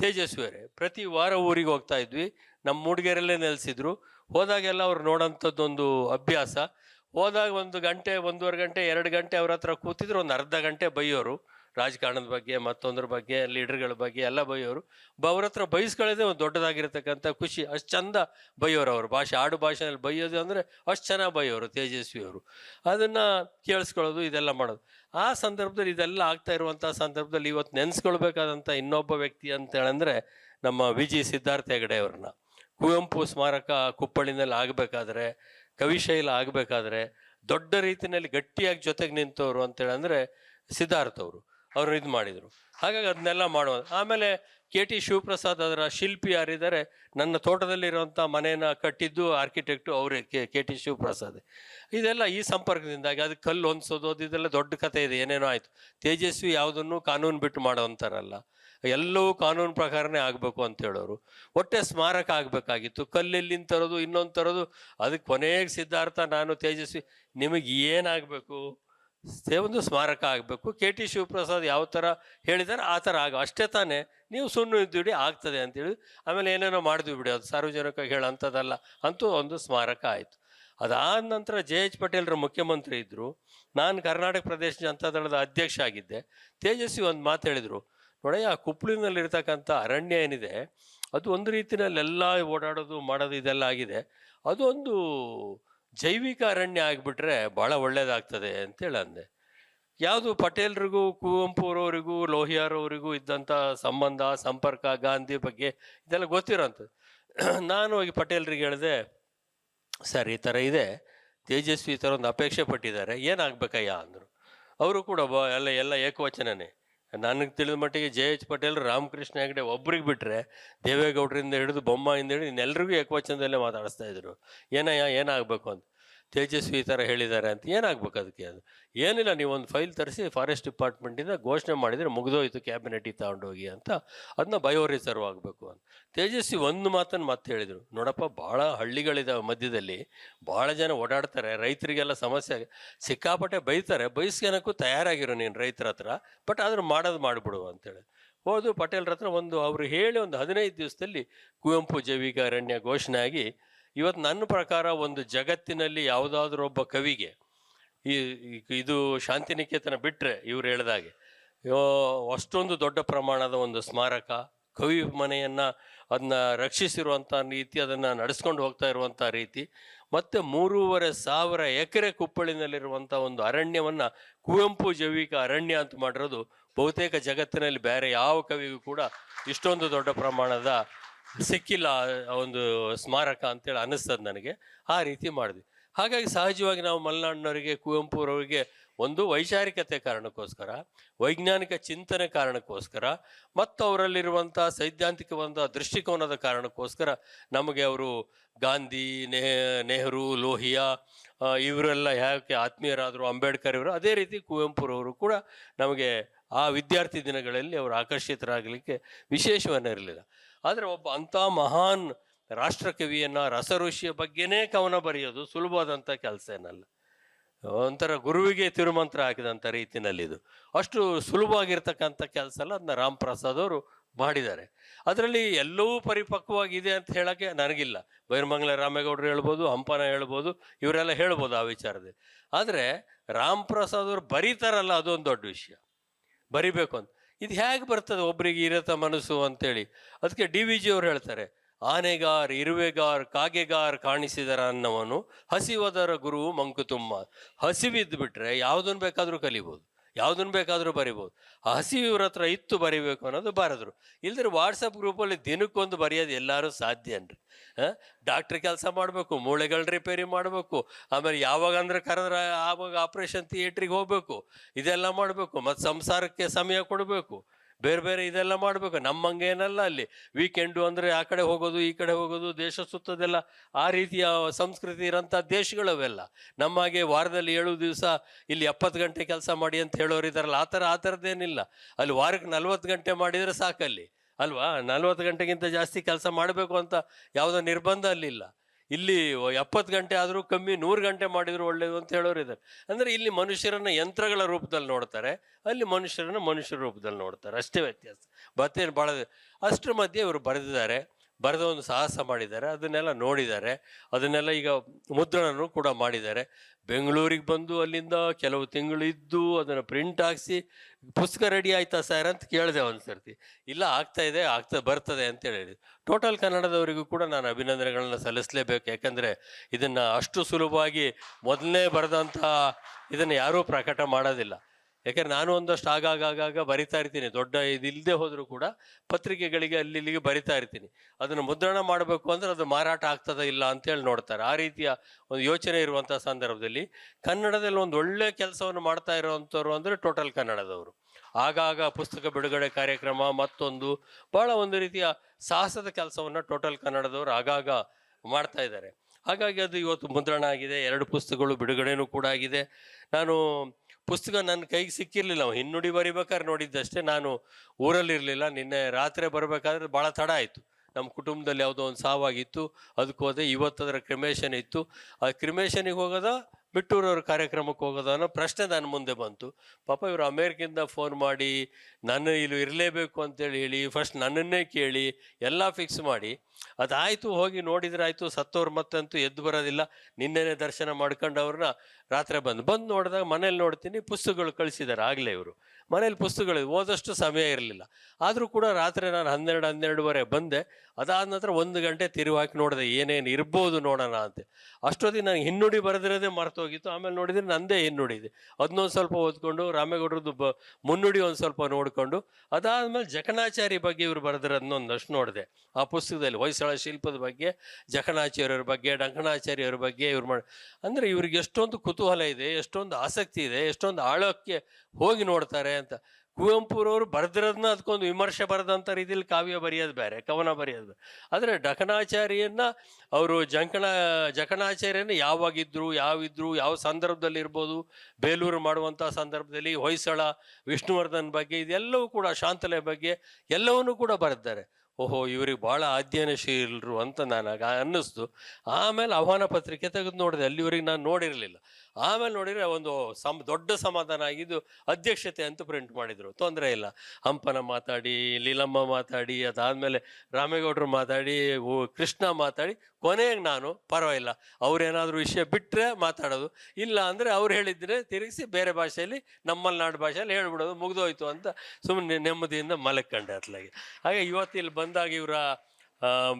ತೇಜಸ್ವಿಯರೇ ಪ್ರತಿ ವಾರ ಊರಿಗೆ ಹೋಗ್ತಾ ಇದ್ವಿ, ನಮ್ಮ ಮೂಡಿಗೆರಲ್ಲೇ ನೆಲೆಸಿದ್ರು. ಹೋದಾಗೆಲ್ಲ ಅವ್ರು ನೋಡೋಂಥದ್ದೊಂದು ಅಭ್ಯಾಸ. ಹೋದಾಗ ಒಂದು ಗಂಟೆ, ಒಂದೂವರೆ ಗಂಟೆ, ಎರಡು ಗಂಟೆ ಅವ್ರ ಹತ್ರ ಕೂತಿದ್ರು, ಒಂದು ಅರ್ಧ ಗಂಟೆ ಬೈಯೋರು. ರಾಜಕಾರಣದ ಬಗ್ಗೆ, ಮತ್ತೊಂದ್ರ ಬಗ್ಗೆ, ಲೀಡರ್ಗಳ ಬಗ್ಗೆ ಎಲ್ಲ ಬೈಯೋರು. ಅವ್ರ ಹತ್ರ ಬೈಸ್ಕೊಳ್ಳೋದೇ ಒಂದು ದೊಡ್ಡದಾಗಿರ್ತಕ್ಕಂಥ ಖುಷಿ, ಅಷ್ಟು ಚಂದ ಬೈಯೋರು ಅವರು. ಭಾಷೆ, ಆಡು ಭಾಷೆನಲ್ಲಿ ಬೈಯೋದು ಅಂದರೆ ಅಷ್ಟು ಚೆನ್ನಾಗಿ ಬೈಯೋರು, ತೇಜಸ್ವಿಯವರು. ಅದನ್ನು ಕೇಳಿಸ್ಕೊಳ್ಳೋದು, ಇದೆಲ್ಲ ಮಾಡೋದು. ಆ ಸಂದರ್ಭದಲ್ಲಿ ಇದೆಲ್ಲ ಆಗ್ತಾ ಇರುವಂಥ ಸಂದರ್ಭದಲ್ಲಿ ಇವತ್ತು ನೆನೆಸ್ಕೊಳ್ಬೇಕಾದಂಥ ಇನ್ನೊಬ್ಬ ವ್ಯಕ್ತಿ ಅಂತೇಳಂದರೆ ನಮ್ಮ ವಿ ಜಿ ಸಿದ್ಧಾರ್ಥ ಹೆಗಡೆ ಅವ್ರನ್ನ. ಕುವೆಂಪು ಸ್ಮಾರಕ ಕುಪ್ಪಳಿನಲ್ಲಿ ಆಗಬೇಕಾದ್ರೆ ಕವಿಶೈಲ ಆಗಬೇಕಾದ್ರೆ, ದೊಡ್ಡ ರೀತಿಯಲ್ಲಿ ಗಟ್ಟಿಯಾಗಿ ಜೊತೆಗೆ ನಿಂತವರು ಅಂತೇಳಿ ಅಂದರೆ ಸಿದ್ಧಾರ್ಥ ಅವರು. ಅವರು ಇದು ಮಾಡಿದರು. ಹಾಗಾಗಿ ಅದನ್ನೆಲ್ಲ ಮಾಡುವ. ಆಮೇಲೆ ಕೆ ಟಿ ಶಿವಪ್ರಸಾದ್ ಅದರ ಶಿಲ್ಪಿ ಯಾರಿದ್ದಾರೆ, ನನ್ನ ತೋಟದಲ್ಲಿರುವಂಥ ಮನೆಯನ್ನು ಕಟ್ಟಿದ್ದು ಆರ್ಕಿಟೆಕ್ಟು ಅವರೇ ಕೆ ಕೆ ಟಿ ಶಿವಪ್ರಸಾದ್. ಇದೆಲ್ಲ ಈ ಸಂಪರ್ಕದಿಂದಾಗಿ ಅದು ಕಲ್ಲು ಹೊಂದಿಸೋದು, ಅದು ಇದೆಲ್ಲ ದೊಡ್ಡ ಕಥೆ ಇದೆ, ಏನೇನೋ ಆಯಿತು. ತೇಜಸ್ವಿ ಯಾವುದನ್ನು ಕಾನೂನು ಬಿಟ್ಟು ಮಾಡೋವಂಥರಲ್ಲ ಎಲ್ಲವೂ ಕಾನೂನು ಪ್ರಕಾರನೇ ಆಗಬೇಕು ಅಂತ ಹೇಳೋರು. ಒಟ್ಟೆ ಸ್ಮಾರಕ ಆಗಬೇಕಾಗಿತ್ತು. ಕಲ್ಲೆಲ್ಲಿಂದ ತರೋದು, ಇನ್ನೊಂದು ತರೋದು, ಅದಕ್ಕೆ ಕೊನೆಗೆ ಸಿದ್ಧಾರ್ಥ, ನಾನು ತೇಜಸ್ವಿ, ನಿಮಗೆ ಏನಾಗಬೇಕು? ಒಂದು ಸ್ಮಾರಕ ಆಗಬೇಕು. ಕೆ ಟಿ ಶಿವಪ್ರಸಾದ್ ಯಾವ ಥರ ಹೇಳಿದಾರೆ ಆ ಥರ ಆಗ. ಅಷ್ಟೇ ತಾನೇ ನೀವು ಸುಣ್ಣು ಇದ್ದುಬಿಡಿ ಆಗ್ತದೆ ಅಂತೇಳಿ ಆಮೇಲೆ ಏನೇನೋ ಮಾಡಿದ್ವಿ ಬಿಡಿ. ಅದು ಸಾರ್ವಜನಿಕವಾಗಿ ಹೇಳೋಂಥದ್ದಲ್ಲ ಅಂತೂ ಒಂದು ಸ್ಮಾರಕ ಆಯಿತು. ಅದಾದ ನಂತರ ಜೆ ಎಚ್ ಪಟೇಲ್ರ ಮುಖ್ಯಮಂತ್ರಿ ಇದ್ದರು ನಾನು ಕರ್ನಾಟಕ ಪ್ರದೇಶ ಜನತಾ ದಳದ ಅಧ್ಯಕ್ಷ ಆಗಿದ್ದೆ. ತೇಜಸ್ವಿ ಒಂದು ಮಾತು ಹೇಳಿದರು. ನೋಡಯ್ಯ ಕುಪ್ಪಳಿನಲ್ಲಿರ್ತಕ್ಕಂಥ ಅರಣ್ಯ ಏನಿದೆ, ಅದು ಒಂದು ರೀತಿಯಲ್ಲಿ ಎಲ್ಲ ಓಡಾಡೋದು ಮಾಡೋದು ಇದೆಲ್ಲ ಆಗಿದೆ. ಅದು ಒಂದು ಜೈವಿಕ ಅರಣ್ಯ ಆಗಿಬಿಟ್ರೆ ಭಾಳ ಒಳ್ಳೇದಾಗ್ತದೆ ಅಂತೇಳಿ ಅಂದೆ ಯಾವುದು ಪಟೇಲ್ರಿಗೂ ಕುವೆಂಪು ಅವರವರಿಗೂ ಲೋಹಿಯಾರವರಿಗೂ ಇದ್ದಂಥ ಸಂಬಂಧ, ಸಂಪರ್ಕ, ಗಾಂಧಿ ಬಗ್ಗೆ ಇದೆಲ್ಲ ಗೊತ್ತಿರೋಂಥದ್ದು. ನಾನು ಹೋಗಿ ಪಟೇಲ್ರಿಗೆ ಹೇಳಿದೆ, ಸರ್, ಈ ಥರ ಇದೆ. ತೇಜಸ್ವಿ ಈ ಥರ ಒಂದು ಅಪೇಕ್ಷೆ ಪಟ್ಟಿದ್ದಾರೆ. ಏನಾಗಬೇಕಯ್ಯ? ಅಂದರು. ಅವರು ಕೂಡ ಬ, ಎಲ್ಲ ಎಲ್ಲ ಏಕವಚನನೇ. ನನಗೆ ತಿಳಿದ ಮಟ್ಟಿಗೆ ಜೆ ಎಚ್ ಪಟೇಲ್ ರಾಮಕೃಷ್ಣ ಹೆಗಡೆ ಒಬ್ರಿಗೆ ಬಿಟ್ಟರೆ ದೇವೇಗೌಡರಿಂದ ಹಿಡಿದು ಬೊಮ್ಮಾಯಿಂದ ಹಿಡಿದು ಇನ್ನೆಲ್ಲರಿಗೂ ಏಕವಚನದಲ್ಲೇ ಮಾತಾಡಿಸ್ತಾ ಇದ್ರು. ಏನಯ್ಯ, ಏನಾಗಬೇಕು ಅಂತ? ತೇಜಸ್ವಿ ಈ ಥರ ಹೇಳಿದ್ದಾರೆ ಅಂತ ಏನಾಗಬೇಕು ಅದಕ್ಕೆ ಅದು? ಏನಿಲ್ಲ ಒಂದು ಫೈಲ್ ತರಿಸಿ ಫಾರೆಸ್ಟ್ ಡಿಪಾರ್ಟ್ಮೆಂಟಿಂದ ಘೋಷಣೆ ಮಾಡಿದರೆ ಮುಗಿದೋಯ್ತು ಕ್ಯಾಬಿನೆಟಿಗೆ ತಗೊಂಡೋಗಿ ಅಂತ. ಅದನ್ನ ಬಯೋ ರಿಸರ್ವ್ ಆಗಬೇಕು ಅಂತ. ತೇಜಸ್ವಿ ಒಂದು ಮಾತನ್ನು ಮತ್ತೆ ಹೇಳಿದರು. ನೋಡಪ್ಪ ಭಾಳ ಹಳ್ಳಿಗಳಿದಾವೆ ಮಧ್ಯದಲ್ಲಿ. ಭಾಳ ಜನ ಓಡಾಡ್ತಾರೆ. ರೈತರಿಗೆಲ್ಲ ಸಮಸ್ಯೆ ಸಿಕ್ಕಾಪಟ್ಟೆ ಬೈತಾರೆ. ಬೈಸ್ಕೊಳಕ್ಕೂ ತಯಾರಾಗಿರೋ ನೀನು ರೈತರ ಹತ್ರ, ಬಟ್ ಆದರೂ ಮಾಡೋದು ಮಾಡಿಬಿಡು ಅಂತೇಳಿ. ಹೋದು ಪಟೇಲ್ರ ಹತ್ರ ಒಂದು ಅವರು ಹೇಳಿ ಒಂದು ಹದಿನೈದು ದಿವಸದಲ್ಲಿ ಕುವೆಂಪು ಜೈವಿಕ ಅರಣ್ಯ ಘೋಷಣೆ ಆಗಿ ಇವತ್ತು ನನ್ನ ಪ್ರಕಾರ ಒಂದು ಜಗತ್ತಿನಲ್ಲಿ ಯಾವುದಾದ್ರೂ ಒಬ್ಬ ಕವಿಗೆ ಈ ಇದು ಶಾಂತಿನಿಕೇತನ ಬಿಟ್ಟರೆ ಇವ್ರು ಹೇಳ್ದಾಗೆ ಅಷ್ಟೊಂದು ದೊಡ್ಡ ಪ್ರಮಾಣದ ಒಂದು ಸ್ಮಾರಕ, ಕವಿ ಮನೆಯನ್ನು ಅದನ್ನ ರಕ್ಷಿಸಿರುವಂಥ ರೀತಿ ಅದನ್ನು ನಡೆಸ್ಕೊಂಡು ಹೋಗ್ತಾ ಇರುವಂಥ ರೀತಿ, ಮತ್ತು ಮೂರುವರೆ ಸಾವಿರ ಎಕರೆ ಕುಪ್ಪಳಿನಲ್ಲಿರುವಂಥ ಒಂದು ಅರಣ್ಯವನ್ನು ಕುವೆಂಪು ಜೈವಿಕ ಅರಣ್ಯ ಅಂತ ಮಾಡಿರೋದು ಬಹುತೇಕ ಜಗತ್ತಿನಲ್ಲಿ ಬೇರೆ ಯಾವ ಕವಿಗೂ ಕೂಡ ಇಷ್ಟೊಂದು ದೊಡ್ಡ ಪ್ರಮಾಣದ ಸಿಕ್ಕಿಲ್ಲ ಒಂದು ಸ್ಮಾರಕ ಅಂತೇಳಿ ಅನ್ನಿಸ್ತದೆ ನನಗೆ. ಆ ರೀತಿ ಮಾಡಿದ್ವಿ. ಹಾಗಾಗಿ ಸಹಜವಾಗಿ ನಾವು ಮಲೆನಾಡಿನವರಿಗೆ, ಕುವೆಂಪುರವರಿಗೆ ಒಂದು ವೈಚಾರಿಕತೆ ಕಾರಣಕ್ಕೋಸ್ಕರ, ವೈಜ್ಞಾನಿಕ ಚಿಂತನೆ ಕಾರಣಕ್ಕೋಸ್ಕರ ಮತ್ತು ಅವರಲ್ಲಿರುವಂಥ ಸೈದ್ಧಾಂತಿಕವಾದ ದೃಷ್ಟಿಕೋನದ ಕಾರಣಕ್ಕೋಸ್ಕರ ನಮಗೆ ಅವರು ಗಾಂಧಿ ನೆಹ ನೆಹರು, ಲೋಹಿಯಾ ಇವರೆಲ್ಲ ಯಾಕೆ ಆತ್ಮೀಯರಾದರು, ಅಂಬೇಡ್ಕರ್ ಇವರು, ಅದೇ ರೀತಿ ಕುವೆಂಪುರವರು ಕೂಡ ನಮಗೆ ಆ ವಿದ್ಯಾರ್ಥಿ ದಿನಗಳಲ್ಲಿ ಅವರು ಆಕರ್ಷಿತರಾಗಲಿಕ್ಕೆ ವಿಶೇಷವನ್ನಿರಲಿಲ್ಲ. ಆದರೆ ಒಬ್ಬ ಅಂಥ ಮಹಾನ್ ರಾಷ್ಟ್ರಕವಿಯನ್ನು ರಸಋಷಿಯ ಬಗ್ಗೆನೇ ಕವನ ಬರೆಯೋದು ಸುಲಭವಾದಂಥ ಕೆಲಸ ಏನಲ್ಲ. ಒಂಥರ ಗುರುವಿಗೆ ತಿರುಮಂತ್ರ ಹಾಕಿದಂಥ ರೀತಿನಲ್ಲಿದು. ಅಷ್ಟು ಸುಲಭವಾಗಿರ್ತಕ್ಕಂಥ ಕೆಲಸ ಅಲ್ಲ, ಅದನ್ನ ರಾಮ್ ಪ್ರಸಾದ್ ಅವರು ಮಾಡಿದ್ದಾರೆ. ಅದರಲ್ಲಿ ಎಲ್ಲವೂ ಪರಿಪಕ್ವವಾಗಿದೆ ಅಂತ ಹೇಳೋಕ್ಕೆ ನನಗಿಲ್ಲ. ಬೈರ್ಮಂಗಲ ರಾಮೇಗೌಡರು ಹೇಳ್ಬೋದು, ಹಂಪನ ಹೇಳ್ಬೋದು, ಇವರೆಲ್ಲ ಹೇಳ್ಬೋದು ಆ ವಿಚಾರದಲ್ಲಿ. ಆದರೆ ರಾಮ್ ಪ್ರಸಾದ್ ಅವರು ಬರೀತಾರಲ್ಲ, ಅದೊಂದು ದೊಡ್ಡ ವಿಷಯ. ಬರಿಬೇಕು ಅಂತ. ಇದು ಹೇಗೆ ಬರ್ತದೆ ಒಬ್ಬರಿಗೆ ಇರತ ಮನಸ್ಸು ಅಂತೇಳಿ? ಅದಕ್ಕೆ ಡಿ ವಿ ಜಿ ಅವ್ರು ಹೇಳ್ತಾರೆ, ಆನೆಗಾರ್, ಇರುವೆಗಾರ್, ಕಾಗೆಗಾರ್ ಕಾಣಿಸಿದರ ಅನ್ನವನು ಹಸಿವದರ ಗುರು ಮಂಕುತುಮ್ಮ ಹಸಿವಿದ್ದು ಬಿಟ್ರೆ ಯಾವುದನ್ನು ಬೇಕಾದರೂ ಕಲಿಬೋದು. ಯಾವುದನ್ನು ಬೇಕಾದರೂ ಬರಿಬೋದು. ಹಸಿ ಇವ್ರ ಹತ್ರ ಇತ್ತು ಬರಿಬೇಕು ಅನ್ನೋದು ಬರೆದ್ರು. ಇಲ್ದ್ರೆ ವಾಟ್ಸಪ್ ಗ್ರೂಪಲ್ಲಿ ದಿನಕ್ಕೊಂದು ಬರೆಯೋದು ಎಲ್ಲರೂ ಸಾಧ್ಯ ಅನ್ರಿ ಡಾಕ್ಟ್ರ್ ಕೆಲಸ ಮಾಡಬೇಕು, ಮೂಳೆಗಳ ರಿಪೇರಿ ಮಾಡಬೇಕು, ಆಮೇಲೆ ಯಾವಾಗ ಅಂದ್ರೆ ಕರೆದ್ರೆ ಆವಾಗ ಆಪ್ರೇಷನ್ ಥಿಯೇಟ್ರಿಗೆ ಹೋಗಬೇಕು, ಇದೆಲ್ಲ ಮಾಡಬೇಕು, ಮತ್ತು ಸಂಸಾರಕ್ಕೆ ಸಮಯ ಕೊಡಬೇಕು. ಬೇರೆ ಬೇರೆ ಇದೆಲ್ಲ ಮಾಡಬೇಕು. ನಮ್ಮಂಗೇನಲ್ಲ ಅಲ್ಲಿ. ವೀಕೆಂಡು ಅಂದರೆ ಆ ಕಡೆ ಹೋಗೋದು, ಈ ಕಡೆ ಹೋಗೋದು, ದೇಶ ಸುತ್ತದೆಲ್ಲ ಆ ರೀತಿಯ ಸಂಸ್ಕೃತಿ ಇರೋಂಥ ದೇಶಗಳವೆಲ್ಲ. ನಮ್ಮಾಗೆ ವಾರದಲ್ಲಿ ಏಳು ದಿವಸ ಇಲ್ಲಿ ಎಪ್ಪತ್ತು ಗಂಟೆ ಕೆಲಸ ಮಾಡಿ ಅಂತ ಹೇಳೋರು ಇದಾರಲ್ಲ ಆ ಥರ, ಆ ಥರದ್ದೇನಿಲ್ಲ. ಅಲ್ಲಿ ವಾರಕ್ಕೆ ನಲ್ವತ್ತು ಗಂಟೆ ಮಾಡಿದರೆ ಸಾಕಲ್ಲಿ. ಅಲ್ವಾ? ನಲ್ವತ್ತು ಗಂಟೆಗಿಂತ ಜಾಸ್ತಿ ಕೆಲಸ ಮಾಡಬೇಕು ಅಂತ ಯಾವುದೋ ನಿರ್ಬಂಧ ಅಲ್ಲಿಲ್ಲ. ಇಲ್ಲಿ ಎಪ್ಪತ್ತು ಗಂಟೆ ಆದರೂ ಕಮ್ಮಿ ನೂರು ಗಂಟೆ ಮಾಡಿದ್ರು ಒಳ್ಳೆಯದು ಅಂತ ಹೇಳೋರು ಇದ್ದಾರೆ. ಅಂದರೆ ಇಲ್ಲಿ ಮನುಷ್ಯರನ್ನು ಯಂತ್ರಗಳ ರೂಪದಲ್ಲಿ ನೋಡ್ತಾರೆ, ಅಲ್ಲಿ ಮನುಷ್ಯರನ್ನು ಮನುಷ್ಯರ ರೂಪದಲ್ಲಿ ನೋಡ್ತಾರೆ. ಅಷ್ಟೇ ವ್ಯತ್ಯಾಸ. ಮತ್ತೇನು ಭಾಳ ಅಷ್ಟರ ಮಧ್ಯೆ ಇವರು ಬರೆದಿದ್ದಾರೆ. ಬರೆದ ಒಂದು ಸಾಹಸ ಮಾಡಿದ್ದಾರೆ, ಅದನ್ನೆಲ್ಲ ನೋಡಿದ್ದಾರೆ, ಅದನ್ನೆಲ್ಲ ಈಗ ಮುದ್ರಣನೂ ಕೂಡ ಮಾಡಿದ್ದಾರೆ. ಬೆಂಗಳೂರಿಗೆ ಬಂದು ಅಲ್ಲಿಂದ ಕೆಲವು ತಿಂಗಳು ಇದ್ದು ಅದನ್ನು ಪ್ರಿಂಟ್ ಹಾಕಿಸಿ ಪುಸ್ತಕ ರೆಡಿ ಆಯ್ತಾ ಸರ್ ಅಂತ ಕೇಳಿದೆ ಒಂದು ಸರ್ತಿ. ಇಲ್ಲ, ಆಗ್ತಾ ಇದೆ, ಆಗ್ತಾ ಬರ್ತದೆ ಅಂತ ಹೇಳಿದ್ರು ಟೋಟಲ್ ಕನ್ನಡದವರಿಗೂ ಕೂಡ ನಾನು ಅಭಿನಂದನೆಗಳನ್ನ ಸಲ್ಲಿಸಲೇಬೇಕು, ಯಾಕಂದರೆ ಇದನ್ನು ಅಷ್ಟು ಸುಲಭವಾಗಿ ಮೊದಲನೇ ಬರೆದಂತಹ ಇದನ್ನು ಯಾರೂ ಪ್ರಕಟ ಮಾಡೋದಿಲ್ಲ. ಯಾಕಂದ್ರೆ ನಾನು ಒಂದಷ್ಟು ಆಗಾಗ ಬರಿತಾ ಇರ್ತೀನಿ. ದೊಡ್ಡ ಇದಿಲ್ಲದೆ ಹೋದರೂ ಕೂಡ ಪತ್ರಿಕೆಗಳಿಗೆ ಅಲ್ಲಿ ಇಲ್ಲಿಗೆ ಬರಿತಾ ಇರ್ತೀನಿ. ಅದನ್ನು ಮುದ್ರಣ ಮಾಡಬೇಕು ಅಂದ್ರೆ ಅದು ಮಾರಾಟ ಆಗ್ತದ ಇಲ್ಲ ಅಂತೇಳಿ ನೋಡ್ತಾರೆ. ಆ ರೀತಿಯ ಒಂದು ಯೋಚನೆ ಇರುವಂಥ ಸಂದರ್ಭದಲ್ಲಿ ಕನ್ನಡದಲ್ಲಿ ಒಂದು ಒಳ್ಳೆ ಕೆಲಸವನ್ನು ಮಾಡ್ತಾ ಇರುವಂಥವ್ರು ಅಂದರೆ ಟೋಟಲ್ ಕನ್ನಡದವರು. ಆಗಾಗ ಪುಸ್ತಕ ಬಿಡುಗಡೆ ಕಾರ್ಯಕ್ರಮ ಮತ್ತೊಂದು ಬಹಳ ಒಂದು ರೀತಿಯ ಸಾಹಸದ ಕೆಲಸವನ್ನು ಟೋಟಲ್ ಕನ್ನಡದವರು ಆಗಾಗ ಮಾಡ್ತಾ ಇದ್ದಾರೆ. ಹಾಗಾಗಿ ಅದು ಇವತ್ತು ಮುದ್ರಣ ಆಗಿದೆ. ಎರಡು ಪುಸ್ತಕಗಳು ಬಿಡುಗಡೆನೂ ಕೂಡ ಆಗಿದೆ. ನಾನು ಪುಸ್ತಕ ನನ್ನ ಕೈಗೆ ಸಿಕ್ಕಿರಲಿಲ್ಲ. ಅವ ಹಿನ್ನುಡಿ ಬರಿಬೇಕಾದ್ರೆ ನೋಡಿದ್ದಷ್ಟೇ ನಾನು ಊರಲ್ಲಿರಲಿಲ್ಲ. ನಿನ್ನೆ ರಾತ್ರಿ ಬರಬೇಕಾದ್ರೆ ಭಾಳ ತಡ ಆಯಿತು. ನಮ್ಮ ಕುಟುಂಬದಲ್ಲಿ ಯಾವುದೋ ಒಂದು ಸಾವಾಗಿತ್ತು. ಅದಕ್ಕೆ ಹೋದೆ. ಇವತ್ತದರ ಕ್ರಿಮೇಷನ್ ಇತ್ತು. ಆ ಕ್ರಿಮೇಷನಿಗೆ ಹೋಗೋದ, ಬಿಟ್ಟೂರವ್ರ ಕಾರ್ಯಕ್ರಮಕ್ಕೆ ಹೋಗೋದ ಅನ್ನೋ ಪ್ರಶ್ನೆ ನನ್ನ ಮುಂದೆ ಬಂತು. ಪಾಪ ಇವರು ಅಮೇರಿಕಿಂದ ಫೋನ್ ಮಾಡಿ ನಾನು ಇಲ್ಲಿ ಇರಲೇಬೇಕು ಅಂತೇಳಿ ಹೇಳಿ, ಫಸ್ಟ್ ನನ್ನನ್ನೇ ಕೇಳಿ, ಎಲ್ಲ ಫಿಕ್ಸ್ ಮಾಡಿ. ಅದಾಯಿತು, ಹೋಗಿ ನೋಡಿದ್ರೆ ಆಯಿತು ಸತ್ತವ್ರು ಮತ್ತಂತೂ ಎದ್ದು ಬರೋದಿಲ್ಲ. ನಿನ್ನೆನೇ ದರ್ಶನ ಮಾಡ್ಕೊಂಡು ಅವ್ರನ್ನ ರಾತ್ರಿ ಬಂದು ಬಂದು ನೋಡಿದಾಗ ಮನೇಲಿ ನೋಡ್ತೀನಿ, ಪುಸ್ತಕಗಳು ಕಳಿಸಿದ್ದಾರೆ. ಆಗಲೇ ಇವರು. ಮನೇಲಿ ಪುಸ್ತಕಗಳು ಓದಷ್ಟು ಸಮಯ ಇರಲಿಲ್ಲ. ಆದರೂ ಕೂಡ ರಾತ್ರಿ ನಾನು ಹನ್ನೆರಡು, ಹನ್ನೆರಡುವರೆ ಬಂದೆ. ಅದಾದ ನಂತರ ಒಂದು ಗಂಟೆ ತಿರುವು ಹಾಕಿ ನೋಡಿದೆ, ಏನೇನು ಇರ್ಬೋದು ನೋಡೋಣ ಅಂತ. ಅಷ್ಟೊತ್ತಿಗೆ ನನಗೆ ಹಿನ್ನುಡಿ ಬರೆದಿರೋದೇ ಮರ್ತೋಗಿತ್ತು. ಆಮೇಲೆ ನೋಡಿದರೆ ನಂದೇ ಹಿನ್ನುಡಿ ಇದೆ. ಅದನ್ನೊಂದು ಸ್ವಲ್ಪ ಓದ್ಕೊಂಡು, ರಾಮೇಗೌಡರದ್ದು ಬ, ಮುನ್ನುಡಿ ಒಂದು ಸ್ವಲ್ಪ ನೋಡಿಕೊಂಡು, ಅದಾದಮೇಲೆ ಜಕಣಾಚಾರಿ ಬಗ್ಗೆ ಇವರು ಬರೆದಿರೋದನ್ನ ಒಂದಷ್ಟು ನೋಡಿದೆ. ಆ ಪುಸ್ತಕದಲ್ಲಿ ಹೊಯ್ಸಳ ಶಿಲ್ಪದ ಬಗ್ಗೆ ಜಕಣಾಚಾರ್ಯರ ಬಗ್ಗೆ ಡಂಕಣಾಚಾರ್ಯರ ಬಗ್ಗೆ ಇವ್ರು ಮಾಡಿ, ಅಂದರೆ ಇವ್ರಿಗೆ ಎಷ್ಟೊಂದು ಕುತೂಹಲ ಇದೆ, ಎಷ್ಟೊಂದು ಆಸಕ್ತಿ ಇದೆ, ಎಷ್ಟೊಂದು ಆಳಕ್ಕೆ ಹೋಗಿ ನೋಡ್ತಾರೆ ಅಂತ. ಕುವೆಂಪುರವರು ಬರೆದಿರೋದನ್ನ ಅದಕ್ಕೊಂದು ವಿಮರ್ಶೆ ಬರೆದಂಥ ರೀತಿಯಲ್ಲಿ ಕಾವ್ಯ ಬರೆಯೋದು ಬೇರೆ, ಕವನ ಬರೆಯೋದು ಬೇರೆ. ಆದರೆ ಡಕಣಾಚಾರ್ಯನ್ನ ಅವರು ಜಂಕಣ ಜಕಣಾಚಾರ್ಯನ ಯಾವಾಗಿದ್ರು, ಯಾವಿದ್ರು, ಯಾವ ಸಂದರ್ಭದಲ್ಲಿ ಇರ್ಬೋದು, ಬೇಲೂರು ಮಾಡುವಂಥ ಸಂದರ್ಭದಲ್ಲಿ ಹೊಯ್ಸಳ, ವಿಷ್ಣುವರ್ಧನ್ ಬಗ್ಗೆ ಇದೆಲ್ಲವೂ ಕೂಡ ಶಾಂತಲೆ ಬಗ್ಗೆ ಎಲ್ಲವನ್ನೂ ಕೂಡ ಬರೆದಿದ್ದಾರೆ. ಓಹೋ, ಇವ್ರಿಗೆ ಭಾಳ ಅಧ್ಯಯನಶೀಲರು ಅಂತ ನನಗೆ ಅನ್ನಿಸ್ತು. ಆಮೇಲೆ ಆಹ್ವಾನ ಪತ್ರಿಕೆ ತೆಗೆದು ನೋಡಿದೆ ಅಲ್ಲಿವರೆಗೆ ನಾನು ನೋಡಿರಲಿಲ್ಲ. ಆಮೇಲೆ ನೋಡಿದರೆ ಒಂದು ಸಮ, ದೊಡ್ಡ ಸಮಾಧಾನ ಆಗಿದ್ದು ಅಧ್ಯಕ್ಷತೆ ಅಂತ ಪ್ರಿಂಟ್ ಮಾಡಿದರು. ತೊಂದರೆ ಇಲ್ಲ. ಹಂಪನ ಮಾತಾಡಿ, ಲೀಲಮ್ಮ ಮಾತಾಡಿ, ಅದಾದಮೇಲೆ ರಾಮೇಗೌಡರು ಮಾತಾಡಿ ಕೃಷ್ಣ ಮಾತಾಡಿ, ಕೊನೆಗೆ ನಾನು ಪರವಾಗಿಲ್ಲ. ಅವ್ರೇನಾದರೂ ವಿಷಯ ಬಿಟ್ಟರೆ ಮಾತಾಡೋದು. ಇಲ್ಲ ಅಂದರೆ ಅವ್ರು ಹೇಳಿದ್ರೆ ತಿರುಗಿಸಿ ಬೇರೆ ಭಾಷೆಯಲ್ಲಿ ಮಲೆನಾಡು ಭಾಷೆಯಲ್ಲಿ ಹೇಳ್ಬಿಡೋದು ಮುಗ್ದೋಯ್ತು ಅಂತ ಸುಮ್ಮನೆ ನೆಮ್ಮದಿಯಿಂದ ಮಲಕ್ಕಂಡೆ ಅತ್ಲಾಗೆ. ಹಾಗೆ ಇವತ್ತು ಇಲ್ಲಿ ಬಂದಾಗ ಇವರ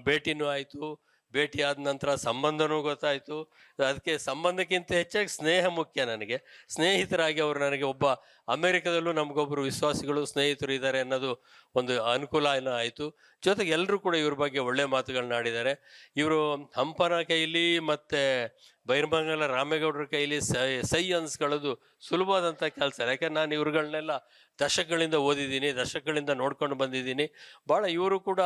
ಭೇಟಿನೂ ಆಯಿತು. ಭೇಟಿ ಆದ ನಂತರ ಸಂಬಂಧನೂ ಗೊತ್ತಾಯಿತು. ಅದಕ್ಕೆ ಸಂಬಂಧಕ್ಕಿಂತ ಹೆಚ್ಚಾಗಿ ಸ್ನೇಹ ಮುಖ್ಯ ನನಗೆ. ಸ್ನೇಹಿತರಾಗಿ ಅವರು ನನಗೆ ಒಬ್ಬ ಅಮೆರಿಕದಲ್ಲೂ ನಮಗೊಬ್ಬರು ವಿಶ್ವಾಸಿಗಳು, ಸ್ನೇಹಿತರು ಇದ್ದಾರೆ ಅನ್ನೋದು ಒಂದು ಅನುಕೂಲ ಏನೋ ಆಯಿತು. ಜೊತೆಗೆ ಎಲ್ಲರೂ ಕೂಡ ಇವ್ರ ಬಗ್ಗೆ ಒಳ್ಳೆ ಮಾತುಗಳನ್ನ ಆಡಿದ್ದಾರೆ. ಇವರು ಹಂಪನ ಕೈಲಿ ಮತ್ತು ಬೈರ್ಮಂಗಲ ರಾಮೇಗೌಡರ ಕೈಲಿ ಸೈ ಸೈ ಅನ್ಸ್ಕೊಳ್ಳೋದು ಸುಲಭವಾದಂಥ ಕೆಲಸ. ಯಾಕಂದ್ರೆ ನಾನು ಇವ್ರುಗಳನ್ನೆಲ್ಲ ದಶಕಗಳಿಂದ ಓದಿದ್ದೀನಿ, ದಶಕಗಳಿಂದ ನೋಡ್ಕೊಂಡು ಬಂದಿದ್ದೀನಿ. ಭಾಳ ಇವರು ಕೂಡ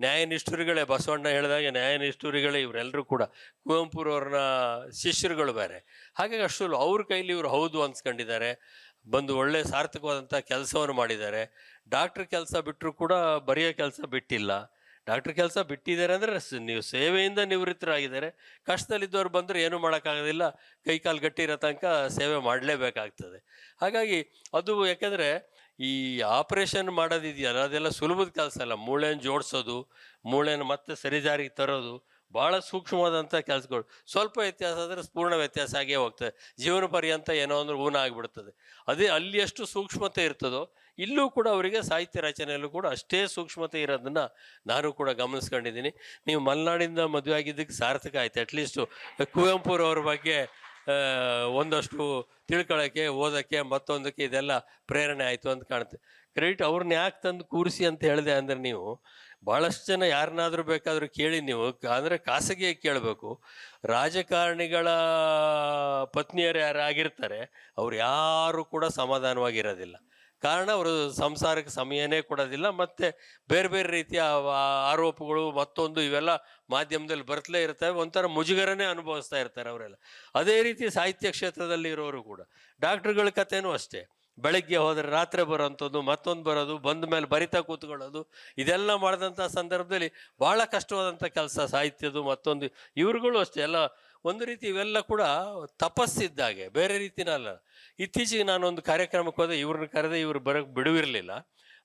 ನ್ಯಾಯನಿಷ್ಠುರಿಗಳೇ. ಬಸವಣ್ಣ ಹೇಳಿದಾಗ ನ್ಯಾಯನಿಷ್ಠುರಿಗಳೇ ಇವರೆಲ್ಲರೂ ಕೂಡ. ಕುವೆಂಪುರವ್ರನ್ನ ಶಿಷ್ಯರುಗಳು ಬೇರೆ. ಹಾಗಾಗಿ ಅಷ್ಟು ಅವ್ರ ಕೈಲಿ ಇವರು ಹೌದು ಅನ್ಸ್ಕೊಂಡಿದ್ದಾರೆ. ಬಂದು ಒಳ್ಳೆ ಸಾರ್ಥಕವಾದಂಥ ಕೆಲಸವನ್ನು ಮಾಡಿದ್ದಾರೆ. ಡಾಕ್ಟ್ರ್ ಕೆಲಸ ಬಿಟ್ಟರು ಕೂಡ ಬರೆಯೋ ಕೆಲಸ ಬಿಟ್ಟಿಲ್ಲ. ಡಾಕ್ಟ್ರ್ ಕೆಲಸ ಬಿಟ್ಟಿದ್ದಾರೆ ಅಂದರೆ ನೀವು ಸೇವೆಯಿಂದ ನಿವೃತ್ತರಾಗಿದ್ದಾರೆ. ಕಷ್ಟದಲ್ಲಿದ್ದವ್ರು ಬಂದರೆ ಏನೂ ಮಾಡೋಕ್ಕಾಗೋದಿಲ್ಲ. ಕೈ ಕಾಲು ಗಟ್ಟಿ ಇರೋ ತನಕ ಸೇವೆ ಮಾಡಲೇಬೇಕಾಗ್ತದೆ. ಹಾಗಾಗಿ ಅದು ಯಾಕೆಂದರೆ ಈ ಆಪ್ರೇಷನ್ ಮಾಡೋದಿದೆಯಲ್ಲ, ಅದೆಲ್ಲ ಸುಲಭದ ಕೆಲಸ ಅಲ್ಲ. ಮೂಳೆನ ಜೋಡಿಸೋದು ಮೂಳೆನ ಮತ್ತೆ ಸರಿದಾರಿಗೆ ತರೋದು, ಭಾಳ ಸೂಕ್ಷ್ಮವಾದಂಥ ಕೆಲಸಗಳು. ಸ್ವಲ್ಪ ವ್ಯತ್ಯಾಸ ಆದರೆ ಪೂರ್ಣ ವ್ಯತ್ಯಾಸ ಆಗೇ ಹೋಗ್ತದೆ. ಜೀವನ ಪರ್ಯಂತ ಏನೋ ಅಂದ್ರೆ ಊನ ಆಗಿಬಿಡ್ತದೆ. ಅದೇ ಅಲ್ಲಿ ಎಷ್ಟು ಸೂಕ್ಷ್ಮತೆ ಇರ್ತದೋ ಇಲ್ಲೂ ಕೂಡ ಅವರಿಗೆ ಸಾಹಿತ್ಯ ರಚನೆಯಲ್ಲೂ ಕೂಡ ಅಷ್ಟೇ ಸೂಕ್ಷ್ಮತೆ ಇರೋದನ್ನ ನಾನು ಕೂಡ ಗಮನಿಸ್ಕೊಂಡಿದ್ದೀನಿ. ನೀವು ಮಲೆನಾಡಿಂದ ಮದುವೆ ಆಗಿದ್ದಕ್ಕೆ ಸಾರ್ಥಕ ಆಯ್ತು. ಅಟ್ಲೀಸ್ಟು ಕುವೆಂಪುರವ್ರ ಬಗ್ಗೆ ಒಂದಷ್ಟು ತಿಳ್ಕೊಳ್ಳೋಕ್ಕೆ ಓದೋಕ್ಕೆ, ಮತ್ತೊಂದಕ್ಕೆ ಇದೆಲ್ಲ ಪ್ರೇರಣೆ ಆಯಿತು ಅಂತ ಕಾಣುತ್ತೆ. ಕ್ರೆಡಿಟ್ ಅವ್ರನ್ನ ಯಾಕೆ ತಂದು ಕೂರಿಸಿ ಅಂತ ಹೇಳಿದೆ ಅಂದರೆ ನೀವು ಭಾಳಷ್ಟು ಜನ ಯಾರನ್ನಾದರೂ ಬೇಕಾದರೂ ಕೇಳಿ ನೀವು, ಅಂದರೆ ಖಾಸಗಿಯಾಗಿ ಕೇಳಬೇಕು. ರಾಜಕಾರಣಿಗಳ ಪತ್ನಿಯರು ಯಾರು ಆಗಿರ್ತಾರೆ ಅವ್ರು ಯಾರು ಕೂಡ ಸಮಾಧಾನವಾಗಿರೋದಿಲ್ಲ. ಕಾರಣ ಅವರು ಸಂಸಾರಕ್ಕೆ ಸಮಯನೇ ಕೊಡೋದಿಲ್ಲ, ಮತ್ತು ಬೇರೆ ಬೇರೆ ರೀತಿಯ ಆರೋಪಗಳು ಮತ್ತೊಂದು ಇವೆಲ್ಲ ಮಾಧ್ಯಮದಲ್ಲಿ ಬರ್ತಲೇ ಇರ್ತವೆ, ಒಂಥರ ಮುಜುಗರನೇ ಅನುಭವಿಸ್ತಾ ಇರ್ತಾರೆ ಅವರೆಲ್ಲ. ಅದೇ ರೀತಿ ಸಾಹಿತ್ಯ ಕ್ಷೇತ್ರದಲ್ಲಿ ಇರೋರು ಕೂಡ. ಡಾಕ್ಟ್ರುಗಳ ಕಥೆನೂ ಅಷ್ಟೇ. ಬೆಳಗ್ಗೆ ಹೋದರೆ ರಾತ್ರಿ ಬರೋಂಥದ್ದು ಮತ್ತೊಂದು ಬರೋದು, ಬಂದ ಮೇಲೆ ಬರಿತಾ ಕೂತ್ಕೊಳ್ಳೋದು, ಇದೆಲ್ಲ ಮಾಡಿದಂಥ ಸಂದರ್ಭದಲ್ಲಿ ಭಾಳ ಕಷ್ಟವಾದಂಥ ಕೆಲಸ ಸಾಹಿತ್ಯದು ಮತ್ತೊಂದು, ಇವ್ರುಗಳು ಅಷ್ಟೇ. ಎಲ್ಲ ಒಂದು ರೀತಿ ಇವೆಲ್ಲ ಕೂಡ ತಪಸ್ಸಿದ್ದಾಗೆ, ಬೇರೆ ರೀತಿನಲ್ಲ. ಇತ್ತೀಚೆಗೆ ನಾನೊಂದು ಕಾರ್ಯಕ್ರಮಕ್ಕೆ ಹೋದೆ, ಇವ್ರನ್ನ ಕರೆದೆ, ಇವರು ಬರೋಕ್ಕೆ ಬಿಡುವಿರಲಿಲ್ಲ.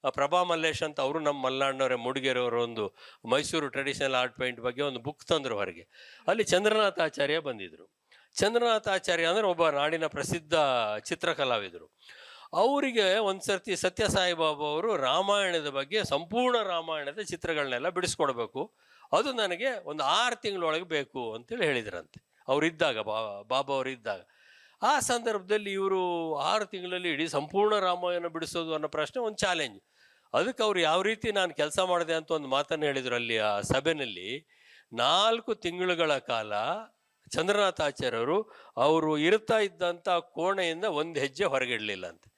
ಪ್ರಭಾ ಮಲ್ಲೇಶ್ ಅಂತ ಅವರು ನಮ್ಮ ಮಲ್ನಾಡಿನವರೇ ಮುಡುಗೇರವರು ಒಂದು ಮೈಸೂರು ಟ್ರೆಡಿಷನಲ್ ಆರ್ಟ್ ಪೈಂಟ್ ಬಗ್ಗೆ ಒಂದು ಬುಕ್ ತಂದರು ಹೊರಗೆ. ಅಲ್ಲಿ ಚಂದ್ರನಾಥ ಆಚಾರ್ಯ ಬಂದಿದ್ದರು ಚಂದ್ರನಾಥ ಆಚಾರ್ಯ ಅಂದರೆ ಒಬ್ಬ ನಾಡಿನ ಪ್ರಸಿದ್ಧ ಚಿತ್ರಕಲಾವಿದರು. ಅವರಿಗೆ ಒಂದು ಸರ್ತಿ ಸತ್ಯ ಅವರು ರಾಮಾಯಣದ ಬಗ್ಗೆ ಸಂಪೂರ್ಣ ರಾಮಾಯಣದ ಚಿತ್ರಗಳನ್ನೆಲ್ಲ ಬಿಡಿಸ್ಕೊಡ್ಬೇಕು. ಅದು ನನಗೆ ಒಂದು ಆರು ತಿಂಗಳೊಳಗೆ ಬೇಕು ಅಂತೇಳಿ ಹೇಳಿದ್ರಂತೆ. ಅವರಿದ್ದಾಗ ಬಾಬಾ ಅವರಿದ್ದಾಗ. ಆ ಸಂದರ್ಭದಲ್ಲಿ ಇವರು ಆರು ತಿಂಗಳಲ್ಲಿ ಇಡೀ ಸಂಪೂರ್ಣ ರಾಮಾಯಣ ಬಿಡಿಸೋದು ಅನ್ನೋ ಪ್ರಶ್ನೆ ಒಂದು ಚಾಲೆಂಜ್ ಅದಕ್ಕೆ ಅವ್ರು ಯಾವ ರೀತಿ ನಾನು ಕೆಲಸ ಮಾಡಿದೆ ಅಂತ ಒಂದು ಮಾತನ್ನು ಹೇಳಿದರು ಅಲ್ಲಿ ಆ ಸಭೆಯಲ್ಲಿ ನಾಲ್ಕು ತಿಂಗಳುಗಳ ಕಾಲ ಚಂದ್ರನಾಥಾಚಾರ್ಯರು ಅವರು ಇರ್ತಾ ಇದ್ದಂಥ ಕೋಣೆಯಿಂದ ಒಂದು ಹೆಜ್ಜೆ ಹೊರಗಿಡಲಿಲ್ಲ ಅಂತೆ.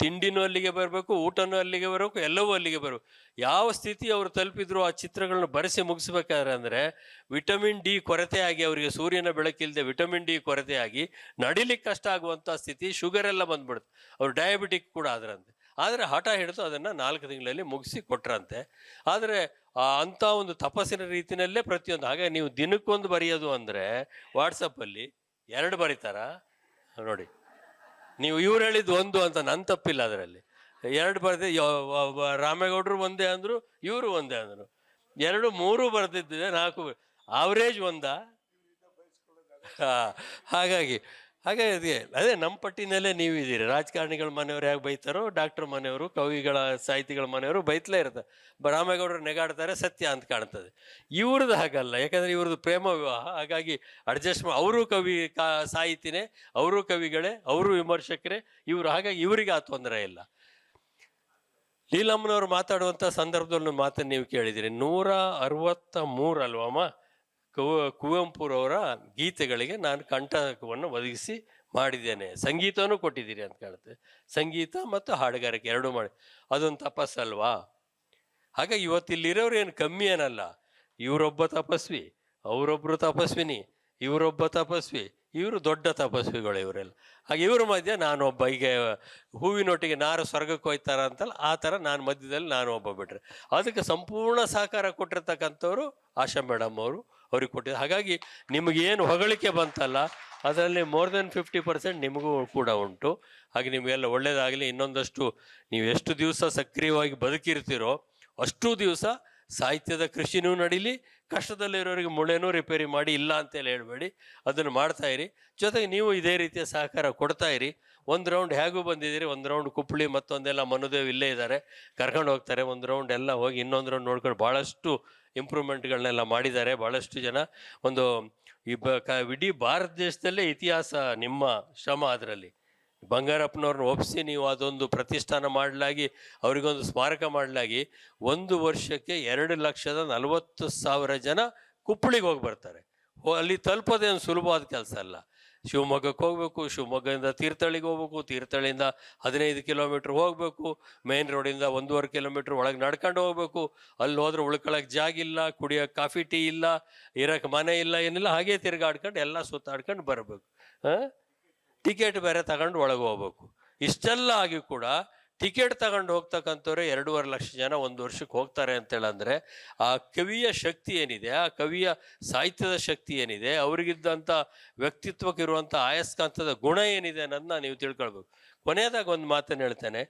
ತಿಂಡಿನೂ ಅಲ್ಲಿಗೆ ಬರಬೇಕು, ಊಟನೂ ಅಲ್ಲಿಗೆ ಬರಬೇಕು, ಎಲ್ಲವೂ ಅಲ್ಲಿಗೆ ಬರಬೇಕು. ಯಾವ ಸ್ಥಿತಿ ಅವರು ತಲುಪಿದ್ರು ಆ ಚಿತ್ರಗಳನ್ನ ಬರೆಸಿ ಮುಗಿಸ್ಬೇಕಾದ್ರೆ ಅಂದರೆ ವಿಟಮಿನ್ ಡಿ ಕೊರತೆ ಆಗಿ ಅವರಿಗೆ ಸೂರ್ಯನ ಬೆಳಕಿಲ್ಲದೆ ವಿಟಮಿನ್ ಡಿ ಕೊರತೆಯಾಗಿ ನಡಿಲಿಕ್ಕೆ ಕಷ್ಟ ಆಗುವಂಥ ಸ್ಥಿತಿ ಶುಗರ್ ಎಲ್ಲ ಬಂದ್ಬಿಡುತ್ತೆ. ಅವ್ರು ಡಯಾಬಿಟಿಕ್ ಕೂಡ ಆದ್ರಂತೆ. ಆದರೆ ಹಠ ಹಿಡಿದು ಅದನ್ನು ನಾಲ್ಕು ತಿಂಗಳಲ್ಲಿ ಮುಗಿಸಿ ಕೊಟ್ರಂತೆ. ಆದರೆ ಅಂಥ ಒಂದು ತಪಸ್ಸಿನ ರೀತಿಯಲ್ಲೇ ಪ್ರತಿಯೊಂದು, ಹಾಗೆ ನೀವು ದಿನಕ್ಕೊಂದು ಬರೆಯೋದು ಅಂದರೆ ವಾಟ್ಸಪ್ಪಲ್ಲಿ ಎರಡು ಬರೀತಾರ? ನೋಡಿ. ನೀವು ಇವ್ರು ಹೇಳಿದ್ದು ಒಂದು ಅಂತ ನನ್ನ ತಪ್ಪಿಲ್ಲ ಅದರಲ್ಲಿ. ಎರಡು ಬರ್ದಿ ರಾಮೇಗೌಡರು ಒಂದೇ ಅಂದರು, ಇವರು ಒಂದೇ ಅಂದರು. ಎರಡು, ಮೂರು ಬರೆದಿದ್ದಿದೆ, ನಾಲ್ಕು ಆವರೇಜ್ ಒಂದಾ? ಹಾಗಾಗಿ ಹಾಗಾಗಿ ಅದೇ ಅದೇ ನಮ್ಮ ಪಟ್ಟಿನಲ್ಲೇ ನೀವು ಇದ್ದೀರಿ ರಾಜಕಾರಣಿಗಳ ಮನೆಯವರು ಹೇಗೆ ಬೈತಾರೋ ಡಾಕ್ಟರ್ ಮನೆಯವರು, ಕವಿಗಳ, ಸಾಹಿತಿಗಳ ಮನೆಯವರು ಬೈತಲೇ ಇರ್ತಾರೆ ಬರಾಮೇಗೌಡರು ರಾಮೇಗೌಡರು ನೆಗಾಡ್ತಾರೆ, ಸತ್ಯ ಅಂತ ಕಾಣ್ತದೆ. ಇವ್ರದ್ದು ಹಾಗಲ್ಲ. ಯಾಕಂದರೆ ಇವ್ರದ್ದು ಪ್ರೇಮ ವಿವಾಹ. ಹಾಗಾಗಿ ಅಡ್ಜಸ್ಟ್ ಅವರು ಕವಿ, ಕಾ, ಸಾಹಿತಿನೇ, ಅವರು ಕವಿಗಳೇ, ಅವರು ವಿಮರ್ಶಕರೇ, ಇವರು ಹಾಗಾಗಿ ಇವರಿಗೆ ಆ ತೊಂದರೆ ಇಲ್ಲ. ಲೀಲಮ್ಮನವರು ಮಾತಾಡುವಂಥ ಸಂದರ್ಭದಲ್ಲಿ ಮಾತನ್ನು ನೀವು ಕೇಳಿದಿರಿ ನೂರ ಅರವತ್ತ ಮೂರು ಅಲ್ವಮ್ಮ ಕುವ, ಕುವೆಂಪುರವರ ಗೀತೆಗಳಿಗೆ ನಾನು ಕಂಠವನ್ನು ಒದಗಿಸಿ ಮಾಡಿದ್ದೇನೆ. ಸಂಗೀತವೂ ಕೊಟ್ಟಿದ್ದೀರಿ ಅಂತ ಕಾಣುತ್ತೆ. ಸಂಗೀತ ಮತ್ತು ಹಾಡುಗಾರಿಕೆ ಎರಡೂ ಮಾಡಿ. ಅದೊಂದು ತಪಸ್ಸಲ್ವಾ ಹಾಗಾಗಿ ಇವತ್ತಿಲ್ಲಿರೋರು ಏನು ಕಮ್ಮಿ ಏನಲ್ಲ. ಇವರೊಬ್ಬ ತಪಸ್ವಿ ಅವರೊಬ್ಬರು ತಪಸ್ವಿನಿ, ಇವರೊಬ್ಬ ತಪಸ್ವಿ, ಇವರು ದೊಡ್ಡ ತಪಸ್ವಿಗಳು ಇವರೆಲ್ಲ. ಹಾಗೆ ಇವ್ರ ಮಧ್ಯೆ ನಾನೊಬ್ಬ ಈಗ ಹೂವಿನೊಟ್ಟಿಗೆ ನಾರು ಸ್ವರ್ಗಕ್ಕೆ ಹೋಯ್ತಾರ ಅಂತಲ್ಲ, ಆ ಥರ ನಾನು ಮಧ್ಯದಲ್ಲಿ ನಾನು ಒಬ್ಬ ಬಿಟ್ರೆ. ಅದಕ್ಕೆ ಸಂಪೂರ್ಣ ಸಹಕಾರ ಕೊಟ್ಟಿರ್ತಕ್ಕಂಥವ್ರು ಆಶಾ ಮೇಡಮ್ ಅವರು ಅವ್ರಿಗೆ ಕೊಟ್ಟಿದ್ದು. ಹಾಗಾಗಿ ನಿಮಗೇನು ಹೊಗಳಿಕೆ ಬಂತಲ್ಲ, ಅದರಲ್ಲಿ ಮೋರ್ ದೆನ್ ಫಿಫ್ಟಿ ಪರ್ಸೆಂಟ್ ನಿಮಗೂ ಕೂಡ ಉಂಟು. ಹಾಗೆ ನಿಮಗೆಲ್ಲ ಒಳ್ಳೆಯದಾಗಲಿ ಇನ್ನೊಂದಷ್ಟು ನೀವು ಎಷ್ಟು ದಿವಸ ಸಕ್ರಿಯವಾಗಿ ಬದುಕಿರ್ತೀರೋ ಅಷ್ಟು ದಿವಸ ಸಾಹಿತ್ಯದ ಕೃಷಿನೂ ನಡೀಲಿ, ಕಷ್ಟದಲ್ಲಿರೋರಿಗೆ ಮುಳೆನೂ ರಿಪೇರಿ ಮಾಡಿ, ಇಲ್ಲ ಅಂತೇಳಿ ಹೇಳಬೇಡಿ, ಅದನ್ನು ಮಾಡ್ತಾ ಇರಿ. ಜೊತೆಗೆ ನೀವು ಇದೇ ರೀತಿಯ ಸಹಕಾರ ಕೊಡ್ತಾ ಇರಿ. ಒಂದು ರೌಂಡ್ ಹೇಗೂ ಬಂದಿದ್ದೀರಿ, ಒಂದು ರೌಂಡ್ ಕುಪ್ಪಳಿ ಮತ್ತೊಂದೆಲ್ಲ ಮನುದೇವ್ ಇಲ್ಲೇ ಇದ್ದಾರೆ, ಕರ್ಕೊಂಡು ಹೋಗ್ತಾರೆ, ಒಂದು ರೌಂಡ್ ಎಲ್ಲ ಹೋಗಿ ಇನ್ನೊಂದು ರೌಂಡ್ ನೋಡ್ಕೊಂಡು ಭಾಳಷ್ಟು ಇಂಪ್ರೂವ್ಮೆಂಟ್ಗಳನ್ನೆಲ್ಲ ಮಾಡಿದ್ದಾರೆ. ಭಾಳಷ್ಟು ಜನ ಒಂದು ಈ ಬ ಕ ಇಡೀ ಭಾರತ ದೇಶದಲ್ಲೇ ಇತಿಹಾಸ ನಿಮ್ಮ ಶ್ರಮ ಅದರಲ್ಲಿ. ಬಂಗಾರಪ್ಪನವ್ರನ್ನ ಒಪ್ಪಿಸಿ ನೀವು ಅದೊಂದು ಪ್ರತಿಷ್ಠಾನ ಮಾಡಲಾಗಿ, ಅವರಿಗೊಂದು ಸ್ಮಾರಕ ಮಾಡಲಾಗಿ ಒಂದು ವರ್ಷಕ್ಕೆ ಎರಡು ಲಕ್ಷದ ನಲವತ್ತು ಸಾವಿರ ಜನ ಕುಪ್ಪಳಿಗೆ ಹೋಗಿ ಬರ್ತಾರೆ. ಅಲ್ಲಿ ತಲುಪೋದೇನು ಸುಲಭವಾದ ಕೆಲಸ ಅಲ್ಲ. ಶಿವಮೊಗ್ಗಕ್ಕೆ ಹೋಗಬೇಕು, ಶಿವಮೊಗ್ಗದಿಂದ ತೀರ್ಥಹಳ್ಳಿಗೆ ಹೋಗ್ಬೇಕು, ತೀರ್ಥಹಳ್ಳಿಯಿಂದ ಹದಿನೈದು ಕಿಲೋಮೀಟ್ರ್ ಹೋಗಬೇಕು, ಮೇನ್ ರೋಡಿಂದ ಒಂದೂವರೆ ಕಿಲೋಮೀಟ್ರ್ ಒಳಗೆ ನಡ್ಕೊಂಡು ಹೋಗ್ಬೇಕು. ಅಲ್ಲಿ ಹೋದ್ರೆ ಜಾಗ ಇಲ್ಲ ಕುಡಿಯೋಕೆ ಕಾಫಿ, ಟೀ ಇಲ್ಲ, ಇರೋಕ್ಕೆ ಮನೆ ಇಲ್ಲ, ಏನಿಲ್ಲ, ಹಾಗೆ ತಿರ್ಗಾಡ್ಕೊಂಡು ಎಲ್ಲ ಸುತ್ತಾಡ್ಕೊಂಡು ಬರಬೇಕು. ಟಿಕೆಟ್ ಬೇರೆ ತಗೊಂಡು ಒಳಗೆ ಹೋಗ್ಬೇಕು. ಇಷ್ಟೆಲ್ಲ ಆಗಿ ಕೂಡ ಟಿಕೆಟ್ ತಗೊಂಡು ಹೋಗ್ತಕ್ಕಂಥವ್ರೆ ಎರಡೂವರೆ ಲಕ್ಷ ಜನ ಒಂದು ವರ್ಷಕ್ಕೆ ಹೋಗ್ತಾರೆ ಅಂತೇಳಂದರೆ ಆ ಕವಿಯ ಶಕ್ತಿ ಏನಿದೆ, ಆ ಕವಿಯ ಸಾಹಿತ್ಯದ ಶಕ್ತಿ ಏನಿದೆ, ಅವರಿಗಿದ್ದಂಥ ವ್ಯಕ್ತಿತ್ವಕ್ಕೆ ಇರುವಂಥ ಆಯಸ್ಕಾಂತದ ಗುಣ ಏನಿದೆ ಅನ್ನೋದನ್ನ ನೀವು ತಿಳ್ಕೊಳ್ಬೇಕು. ಕೊನೆಯದಾಗ ಒಂದು ಮಾತನ್ನು ಹೇಳ್ತೇನೆ.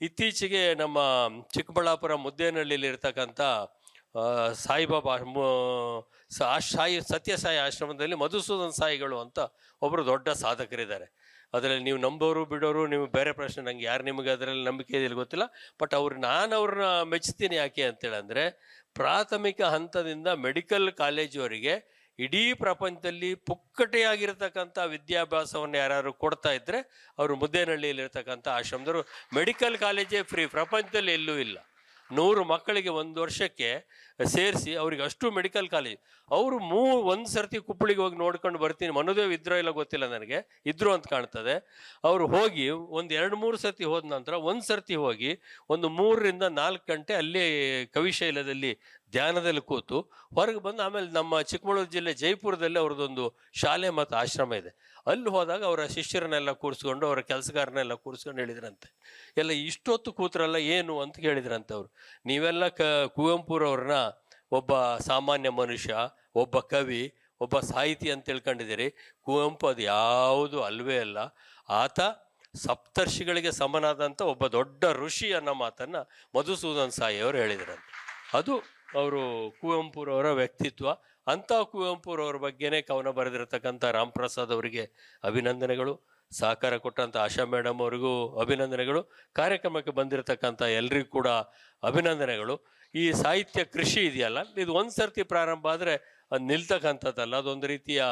ಇತ್ತೀಚೆಗೆ ನಮ್ಮ ಚಿಕ್ಕಬಳ್ಳಾಪುರ ಮುದ್ದೇನಹಳ್ಳಿಲಿರ್ತಕ್ಕಂಥ ಸಾಯಿಬಾಬಾ ಸಾಯಿ, ಸತ್ಯಸಾಯಿ ಆಶ್ರಮದಲ್ಲಿ ಮಧುಸೂದನ್ ಸಾಯಿಗಳು ಅಂತ ಒಬ್ಬರು ದೊಡ್ಡ ಸಾಧಕರಿದ್ದಾರೆ. ಅದರಲ್ಲಿ ನೀವು ನಂಬೋರು ಬಿಡೋರು, ನೀವು ಬೇರೆ ಪ್ರಶ್ನೆ, ನಂಗೆ ಯಾರು ನಿಮಗೆ ಅದರಲ್ಲಿ ನಂಬಿಕೆ ಇದೆ ಗೊತ್ತಿಲ್ಲ. ಬಟ್ ಅವ್ರು, ನಾನು ಅವ್ರನ್ನ ಮೆಚ್ಚುತ್ತೀನಿ ಯಾಕೆ ಅಂತೇಳಿ ಅಂದರೆ ಪ್ರಾಥಮಿಕ ಹಂತದಿಂದ ಮೆಡಿಕಲ್ ಕಾಲೇಜವರಿಗೆ ಇಡೀ ಪ್ರಪಂಚದಲ್ಲಿ ಪುಕ್ಕಟೆಯಾಗಿರ್ತಕ್ಕಂಥ ವಿದ್ಯಾಭ್ಯಾಸವನ್ನು ಯಾರು ಕೊಡ್ತಾ ಇದ್ದರೆ ಅವರು ಮುದ್ದೇನಹಳ್ಳಿಯಲ್ಲಿರ್ತಕ್ಕಂಥ ಆಶ್ರಮದವರು. ಮೆಡಿಕಲ್ ಕಾಲೇಜೇ ಫ್ರೀ, ಪ್ರಪಂಚದಲ್ಲಿ ಎಲ್ಲೂ ಇಲ್ಲ. ನೂರು ಮಕ್ಕಳಿಗೆ ಒಂದು ವರ್ಷಕ್ಕೆ ಸೇರಿಸಿ ಅವ್ರಿಗೆ ಅಷ್ಟು ಮೆಡಿಕಲ್ ಕಾಲೇಜ್ ಅವರು ಮೂ, ಒಂದು ಸರ್ತಿ ಕುಪ್ಪಳಿಗೆ ಹೋಗಿ ನೋಡ್ಕೊಂಡು ಬರ್ತೀನಿ. ಮನುದೇವ್ ಇದ್ರೋ ಇಲ್ಲ ಗೊತ್ತಿಲ್ಲ ನನಗೆ. ಇದ್ರು ಅಂತ ಕಾಣ್ತದೆ. ಅವರು ಹೋಗಿ ಒಂದು ಎರಡು ಮೂರು ಸರ್ತಿ ಹೋದ ನಂತರ ಒಂದು ಸರ್ತಿ ಹೋಗಿ ಒಂದು ಮೂರರಿಂದ ನಾಲ್ಕು ಗಂಟೆ ಅಲ್ಲೇ ಕವಿಶೈಲದಲ್ಲಿ ಧ್ಯಾನದಲ್ಲಿ ಕೂತು ಹೊರಗೆ ಬಂದು ಆಮೇಲೆ ನಮ್ಮ ಚಿಕ್ಕಮಗಳೂರು ಜಿಲ್ಲೆ ಜೈಪುರದಲ್ಲಿ ಅವ್ರದ್ದೊಂದು ಶಾಲೆ ಮತ್ತು ಆಶ್ರಮ ಇದೆ. ಅಲ್ಲಿ ಹೋದಾಗ ಅವರ ಶಿಷ್ಯರನ್ನೆಲ್ಲ ಕೂರಿಸ್ಕೊಂಡು ಅವರ ಕೆಲಸಗಾರನೆಲ್ಲ ಕೂರಿಸ್ಕೊಂಡು ಹೇಳಿದ್ರಂತೆ. ಎಲ್ಲ ಇಷ್ಟೊತ್ತು ಕೂತ್ರಲ್ಲ ಏನು ಅಂತ ಕೇಳಿದ್ರಂತೆ ಅವರು. ನೀವೆಲ್ಲ ಕ ಕುವೆಂಪುರವ್ರನ್ನ ಒಬ್ಬ ಸಾಮಾನ್ಯ ಮನುಷ್ಯ, ಒಬ್ಬ ಕವಿ, ಒಬ್ಬ ಸಾಹಿತಿ ಅಂತ ತಿಳ್ಕೊಂಡಿದ್ದೀರಿ. ಕುವೆಂಪು ಅದು ಯಾವುದು ಅಲ್ವೇ ಅಲ್ಲ. ಆತ ಸಪ್ತರ್ಷಿಗಳಿಗೆ ಸಮನಾದಂಥ ಒಬ್ಬ ದೊಡ್ಡ ಋಷಿ ಅನ್ನೋ ಮಾತನ್ನು ಮಧುಸೂದನ್ ಸಾಯಿ ಅವರು ಹೇಳಿದ್ರಂತೆ. ಅದು ಅವರು ಕುವೆಂಪುರವರ ವ್ಯಕ್ತಿತ್ವ, ಅಂಥ ಕುವೆಂಪುರವ್ರ ಬಗ್ಗೆನೇ ಕವನ ಬರೆದಿರತಕ್ಕಂಥ ರಾಮ್ ಪ್ರಸಾದ್ ಅವರಿಗೆ ಅಭಿನಂದನೆಗಳು. ಸಹಕಾರ ಕೊಟ್ಟಂಥ ಆಶಾ ಮೇಡಮ್ ಅವರಿಗೂ ಅಭಿನಂದನೆಗಳು. ಕಾರ್ಯಕ್ರಮಕ್ಕೆ ಬಂದಿರತಕ್ಕಂಥ ಎಲ್ರಿಗೂ ಕೂಡ ಅಭಿನಂದನೆಗಳು. ಈ ಸಾಹಿತ್ಯ ಕೃಷಿ ಇದೆಯಲ್ಲ, ಇದು ಒಂದು ಸರ್ತಿ ಪ್ರಾರಂಭ ಆದರೆ ಅದು ನಿಲ್ತಕ್ಕಂಥದ್ದಲ್ಲ. ಅದೊಂದು ರೀತಿಯ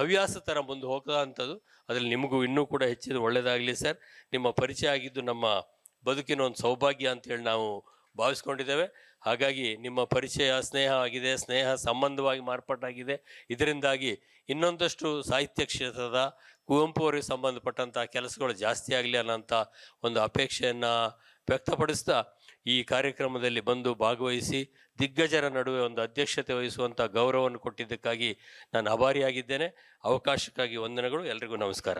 ಹವ್ಯಾಸ ಥರ ಮುಂದೆ ಹೋಗೋಂಥದ್ದು. ಅದರಲ್ಲಿ ನಿಮಗೂ ಇನ್ನೂ ಕೂಡ ಹೆಚ್ಚಿದ ಒಳ್ಳೆಯದಾಗಲಿ ಸರ್. ನಿಮ್ಮ ಪರಿಚಯ ಆಗಿದ್ದು ನಮ್ಮ ಬದುಕಿನ ಒಂದು ಸೌಭಾಗ್ಯ ಅಂತೇಳಿ ನಾವು ಭಾವಿಸ್ಕೊಂಡಿದ್ದೇವೆ. ಹಾಗಾಗಿ ನಿಮ್ಮ ಪರಿಚಯ, ಸ್ನೇಹ ಆಗಿದೆ, ಸ್ನೇಹ ಸಂಬಂಧವಾಗಿ ಮಾರ್ಪಾಟಾಗಿದೆ ಇದರಿಂದಾಗಿ ಇನ್ನೊಂದಷ್ಟು ಸಾಹಿತ್ಯ ಕ್ಷೇತ್ರದ ಕುವೆಂಪು ಅವರಿಗೆ ಸಂಬಂಧಪಟ್ಟಂಥ ಕೆಲಸಗಳು ಜಾಸ್ತಿ ಆಗಲಿ ಅನ್ನೋಂಥ ಒಂದು ಅಪೇಕ್ಷೆಯನ್ನು ವ್ಯಕ್ತಪಡಿಸ್ತಾ ಈ ಕಾರ್ಯಕ್ರಮದಲ್ಲಿ ಬಂದು ಭಾಗವಹಿಸಿ ದಿಗ್ಗಜರ ನಡುವೆ ಒಂದು ಅಧ್ಯಕ್ಷತೆ ವಹಿಸುವಂಥ ಗೌರವವನ್ನು ಕೊಟ್ಟಿದ್ದಕ್ಕಾಗಿ ನಾನು ಅಭಾರಿಯಾಗಿದ್ದೇನೆ ಅವಕಾಶಕ್ಕಾಗಿ ವಂದನೆಗಳು. ಎಲ್ರಿಗೂ ನಮಸ್ಕಾರ.